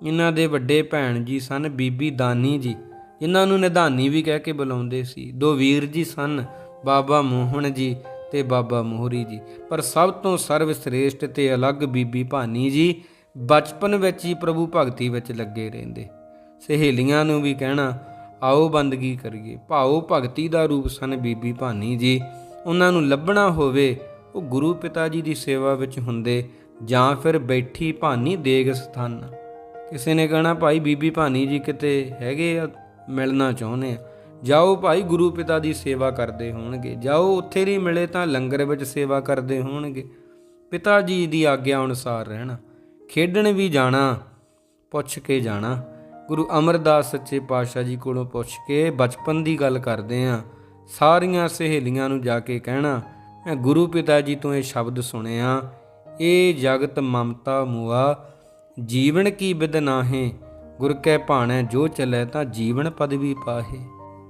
[SPEAKER 1] ਇਹਨਾਂ ਦੇ ਵੱਡੇ ਭੈਣ ਜੀ ਸਨ ਬੀਬੀ ਦਾਨੀ ਜੀ। ਜਿਨ੍ਹਾਂ ਨੂੰ ਨਿਧਾਨੀ ਵੀ ਕਹਿ ਕੇ ਬੁਲਾਉਂਦੇ ਸੀ। ਦੋ ਵੀਰ ਜੀ ਸਨ, ਬਾਬਾ ਮੋਹਨ ਜੀ ਤੇ ਬਾਬਾ ਮੋਹਰੀ ਜੀ। ਪਰ ਸਭ ਤੋਂ ਸਰਵ ਸ੍ਰੇਸ਼ਟ ਤੇ ਅਲੱਗ ਬੀਬੀ ਭਾਨੀ ਜੀ ਬਚਪਨ ਵਿੱਚ ਹੀ ਪ੍ਰਭੂ ਭਗਤੀ ਵਿੱਚ ਲੱਗੇ ਰਹਿੰਦੇ। ਸਹੇਲੀਆਂ ਨੂੰ ਵੀ ਕਹਿਣਾ, ਆਓ ਬੰਦਗੀ ਕਰੀਏ। ਭਾਉ ਭਗਤੀ ਦਾ ਰੂਪ ਸਨ ਬੀਬੀ ਭਾਨੀ ਜੀ। ਉਹਨਾਂ ਨੂੰ ਲੱਭਣਾ ਹੋਵੇ, ਉਹ ਗੁਰੂ ਪਿਤਾ ਜੀ ਦੀ ਸੇਵਾ ਵਿੱਚ ਹੁੰਦੇ ਜਾਂ ਫਿਰ ਬੈਠੀ ਭਾਨੀ ਦੇਗ ਸਥਾਨ। ਕਿਸੇ ਨੇ ਕਹਣਾ, ਭਾਈ, ਬੀਬੀ ਭਾਨੀ ਜੀ ਕਿਤੇ ਹੈਗੇ ਆ? ਮਿਲਣਾ ਚਾਹੁੰਦੇ ਆ। ਜਾਓ ਭਾਈ ਗੁਰੂ ਪਿਤਾ ਦੀ ਸੇਵਾ ਕਰਦੇ ਹੋਣਗੇ। ਜਾਓ ਉੱਥੇ ਨਹੀਂ ਮਿਲੇ ਤਾਂ ਲੰਗਰ ਵਿੱਚ ਸੇਵਾ ਕਰਦੇ ਹੋਣਗੇ। ਪਿਤਾ ਜੀ ਦੀ ਆਗਿਆ ਅਨੁਸਾਰ ਰਹਿਣਾ। ਖੇਡਣ ਵੀ ਜਾਣਾ, ਪੁੱਛ ਕੇ ਜਾਣਾ। ਗੁਰੂ ਅਮਰਦਾਸ ਸੱਚੇ ਪਾਤਸ਼ਾਹ ਜੀ ਕੋਲੋਂ ਪੁੱਛ ਕੇ ਬਚਪਨ ਦੀ ਗੱਲ ਕਰਦੇ ਆ। ਸਾਰੀਆਂ ਸਹੇਲੀਆਂ ਨੂੰ ਜਾ ਕੇ ਕਹਿਣਾ, ਮੈਂ ਗੁਰੂ ਪਿਤਾ ਜੀ ਤੋਂ ਇਹ ਸ਼ਬਦ ਸੁਣਿਆ, ਇਹ ਜਗਤ ਮਮਤਾ ਮੂਆ, ਜੀਵਨ ਕੀ ਬਿਦ ਨਾਹੇ ਗੁਰ ਕੈ ਭਾਣੈ, ਜੋ ਚੱਲੈ ਤਾਂ ਜੀਵਨ ਪਦਵੀ ਪਾਹੇ।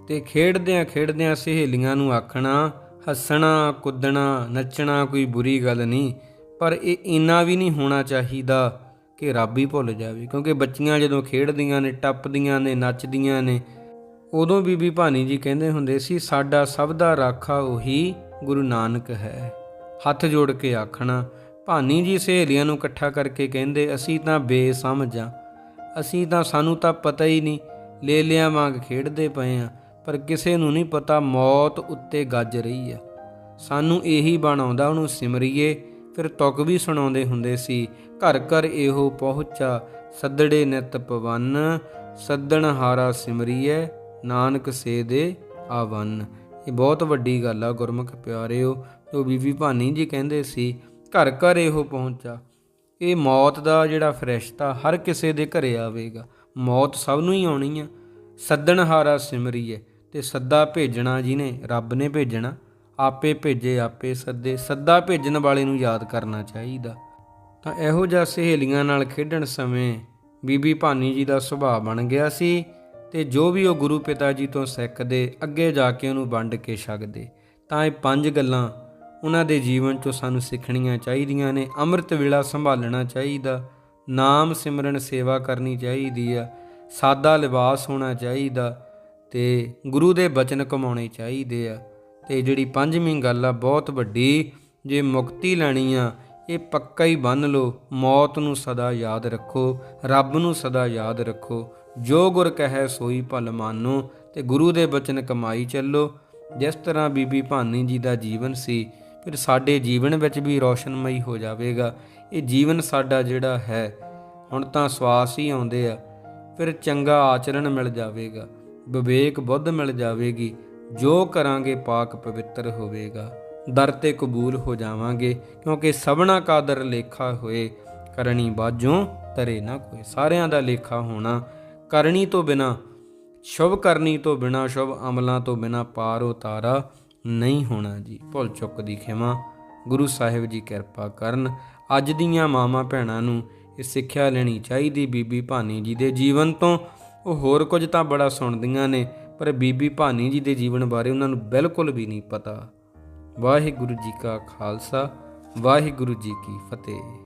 [SPEAKER 1] ਤੇ ਖੇਡਦਿਆਂ ਖੇਡਦਿਆਂ ਸਹੇਲੀਆਂ ਨੂੰ ਆਖਣਾ, ਹੱਸਣਾ, ਕੁੱਦਣਾ, ਨੱਚਣਾ ਕੋਈ ਬੁਰੀ ਗੱਲ ਨਹੀਂ, ਪਰ ਇਹ ਇੰਨਾ ਵੀ ਨਹੀਂ ਹੋਣਾ ਚਾਹੀਦਾ ਕਿ ਰੱਬ ਹੀ ਭੁੱਲ ਜਾਵੇ। ਕਿਉਂਕਿ ਬੱਚੀਆਂ ਜਦੋਂ ਖੇਡਦੀਆਂ ਨੇ, ਟੱਪਦੀਆਂ ਨੇ, ਨੱਚਦੀਆਂ ਨੇ, ਉਦੋਂ ਬੀਬੀ ਭਾਨੀ ਜੀ ਕਹਿੰਦੇ ਹੁੰਦੇ ਸੀ, ਸਾਡਾ ਸਭ ਦਾ ਰਾਖਾ ਉਹੀ ਗੁਰੂ ਨਾਨਕ ਹੈ। ਹੱਥ ਜੋੜ ਕੇ ਆਖਣਾ। ਭਾਨੀ ਜੀ ਸਹੇਲੀਆਂ ਨੂੰ ਇਕੱਠਾ ਕਰਕੇ ਕਹਿੰਦੇ, ਅਸੀਂ ਤਾਂ ਬੇਸਮਝਾਂ ਅਸੀਂ ਤਾਂ ਸਾਨੂੰ ਤਾਂ ਪਤਾ ਹੀ ਨਹੀਂ। ਲੇਲਿਆਂ ਵਾਂਗ ਖੇਡਦੇ ਪਏ ਆ ਪਰ ਕਿਸੇ ਨੂੰ ਨਹੀਂ ਪਤਾ ਮੌਤ ਉੱਤੇ ਗੱਜ ਰਹੀ ਆ ਸਾਨੂੰ ਇਹੀ ਬਣਾਉਂਦਾ ਉਹਨੂੰ ਸਿਮਰੀਏ। ਫਿਰ ਤੁਕ ਵੀ ਸੁਣਾਉਂਦੇ ਹੁੰਦੇ ਸੀ, ਘਰ ਘਰ ਇਹੋ ਪਹੁੰਚਾ, ਸੱਦੜੇ ਨਿਤ ਪਵਨ, ਸੱਦਣ ਹਾਰਾ ਸਿਮਰੀਏ, ਨਾਨਕ ਸੇ ਦੇ ਆਵਨ। ਇਹ ਬਹੁਤ ਵੱਡੀ ਗੱਲ ਆ ਗੁਰਮੁਖ ਪਿਆਰਿਓ, ਜੋ ਬੀਬੀ ਭਾਨੀ ਜੀ ਕਹਿੰਦੇ ਸੀ, ਘਰ ਘਰ ਇਹੋ ਪਹੁੰਚਾ। ਇਹ ਮੌਤ ਦਾ ਜਿਹੜਾ ਫਰਿਸ਼ਤਾ ਹਰ ਕਿਸੇ ਦੇ ਘਰੇ ਆਵੇਗਾ। ਮੌਤ ਸਭ ਨੂੰ ਹੀ ਆਉਣੀ ਆ। ਸੱਦਣ ਹਾਰਾ ਸਿਮਰੀਏ ਤੇ ਸੱਦਾ ਭੇਜਣਾ ਜਿਹਨੇ, ਰੱਬ ਨੇ ਭੇਜਣਾ। ਆਪੇ ਭੇਜੇ, ਆਪੇ ਸੱਦੇ। ਸੱਦਾ ਭੇਜਣ ਵਾਲੇ ਨੂੰ ਯਾਦ ਕਰਨਾ ਚਾਹੀਦਾ। ਤਾਂ ਇਹੋ ਜਿਹਾ ਸਹੇਲੀਆਂ ਨਾਲ ਖੇਡਣ ਸਮੇਂ ਬੀਬੀ ਭਾਨੀ ਜੀ ਦਾ ਸੁਭਾਅ ਬਣ ਗਿਆ ਸੀ ਤੇ ਜੋ ਵੀ ਉਹ ਗੁਰੂ ਪਿਤਾ ਜੀ ਤੋਂ ਸਿੱਖਦੇ, ਅੱਗੇ ਜਾ ਕੇ ਉਹਨੂੰ ਵੰਡ ਕੇ ਛਕਦੇ। ਤਾਂ ਇਹ ਪੰਜ ਗੱਲਾਂ ਉਹਨਾਂ ਦੇ ਜੀਵਨ ਚੋਂ ਸਾਨੂੰ ਸਿੱਖਣੀਆਂ ਚਾਹੀਦੀਆਂ ਨੇ, ਅੰਮ੍ਰਿਤ ਵੇਲਾ ਸੰਭਾਲਣਾ ਚਾਹੀਦਾ, ਨਾਮ ਸਿਮਰਨ ਸੇਵਾ ਕਰਨੀ ਚਾਹੀਦੀ ਆ, ਸਾਦਾ ਲਿਬਾਸ ਹੋਣਾ ਚਾਹੀਦਾ ਤੇ ਗੁਰੂ ਦੇ ਬਚਨ ਕਮਾਉਣੇ ਚਾਹੀਦੇ ਆ। ਤੇ ਜਿਹੜੀ ਪੰਜਵੀਂ ਗੱਲ ਆ, ਬਹੁਤ ਵੱਡੀ, ਜੇ ਮੁਕਤੀ ਲੈਣੀ ਆ, ਇਹ ਪੱਕਾ ਹੀ ਬੰਨ ਲਓ, ਮੌਤ ਨੂੰ ਸਦਾ ਯਾਦ ਰੱਖੋ, ਰੱਬ ਨੂੰ ਸਦਾ ਯਾਦ ਰੱਖੋ, ਜੋ ਗੁਰ ਕਹੈ ਸੋਈ ਭਲ ਮਾਨੋ, ਤੇ ਗੁਰੂ ਦੇ ਬਚਨ ਕਮਾਈ ਚੱਲੋ। ਜਿਸ ਤਰ੍ਹਾਂ ਬੀਬੀ ਭਾਨੀ ਜੀ ਦਾ ਜੀਵਨ ਸੀ ਫਿਰ ਸਾਡੇ ਜੀਵਨ ਵਿੱਚ ਵੀ ਰੋਸ਼ਨਮਈ ਹੋ ਜਾਵੇਗਾ। ਇਹ ਜੀਵਨ ਸਾਡਾ ਜਿਹੜਾ ਹੈ, ਹੁਣ ਤਾਂ ਸਵਾਸ ਹੀ ਆਉਂਦੇ ਆ। ਫਿਰ ਚੰਗਾ ਆਚਰਣ ਮਿਲ ਜਾਵੇਗਾ, ਵਿਵੇਕ ਬੁੱਧ ਮਿਲ ਜਾਵੇਗੀ, ਜੋ ਕਰਾਂਗੇ ਪਾਕ ਪਵਿੱਤਰ ਹੋਵੇਗਾ। ਦਰ ਤੇ ਕਬੂਲ ਹੋ ਜਾਵਾਂਗੇ, ਕਿਉਂਕਿ ਸਭਨਾ ਕਾਦਰ ਲੇਖਾ ਹੋਏ ਕਰਨੀ ਬਾਝੋਂ ਤਰੇ ਨਾ ਕੋਈ ਸਾਰਿਆਂ ਦਾ ਲੇਖਾ ਹੋਣਾ ਕਰਨੀ ਤੋਂ ਬਿਨਾ, ਸ਼ੁਭ ਕਰਨੀ ਤੋਂ ਬਿਨਾ, ਸ਼ੁਭ ਅਮਲਾਂ ਤੋਂ ਬਿਨਾ ਪਾਰ ਉਤਾਰਾ। ਨਹੀਂ ਹੋਣਾ ਜੀ। ਭੁੱਲ ਚੁੱਕ ਦੀ ਖਿਮਾ। ਗੁਰੂ ਸਾਹਿਬ ਜੀ ਕਿਰਪਾ ਕਰਨ। ਅੱਜ ਦੀਆਂ ਮਾਵਾਂ ਭੈਣਾਂ ਨੂੰ ਇਹ ਸਿੱਖਿਆ ਲੈਣੀ ਚਾਹੀਦੀ ਬੀਬੀ ਭਾਨੀ ਜੀ ਦੇ ਜੀਵਨ ਤੋਂ। ਉਹ ਹੋਰ ਕੁਝ ਤਾਂ ਬੜਾ ਸੁਣਦੀਆਂ ਨੇ, ਪਰ ਬੀਬੀ ਭਾਨੀ ਜੀ ਦੇ ਜੀਵਨ ਬਾਰੇ ਉਹਨਾਂ ਨੂੰ ਬਿਲਕੁਲ ਵੀ ਨਹੀਂ ਪਤਾ। ਵਾਹਿਗੁਰੂ ਜੀ ਕਾ ਖਾਲਸਾ, ਵਾਹਿਗੁਰੂ ਜੀ ਕੀ ਫਤਿਹ।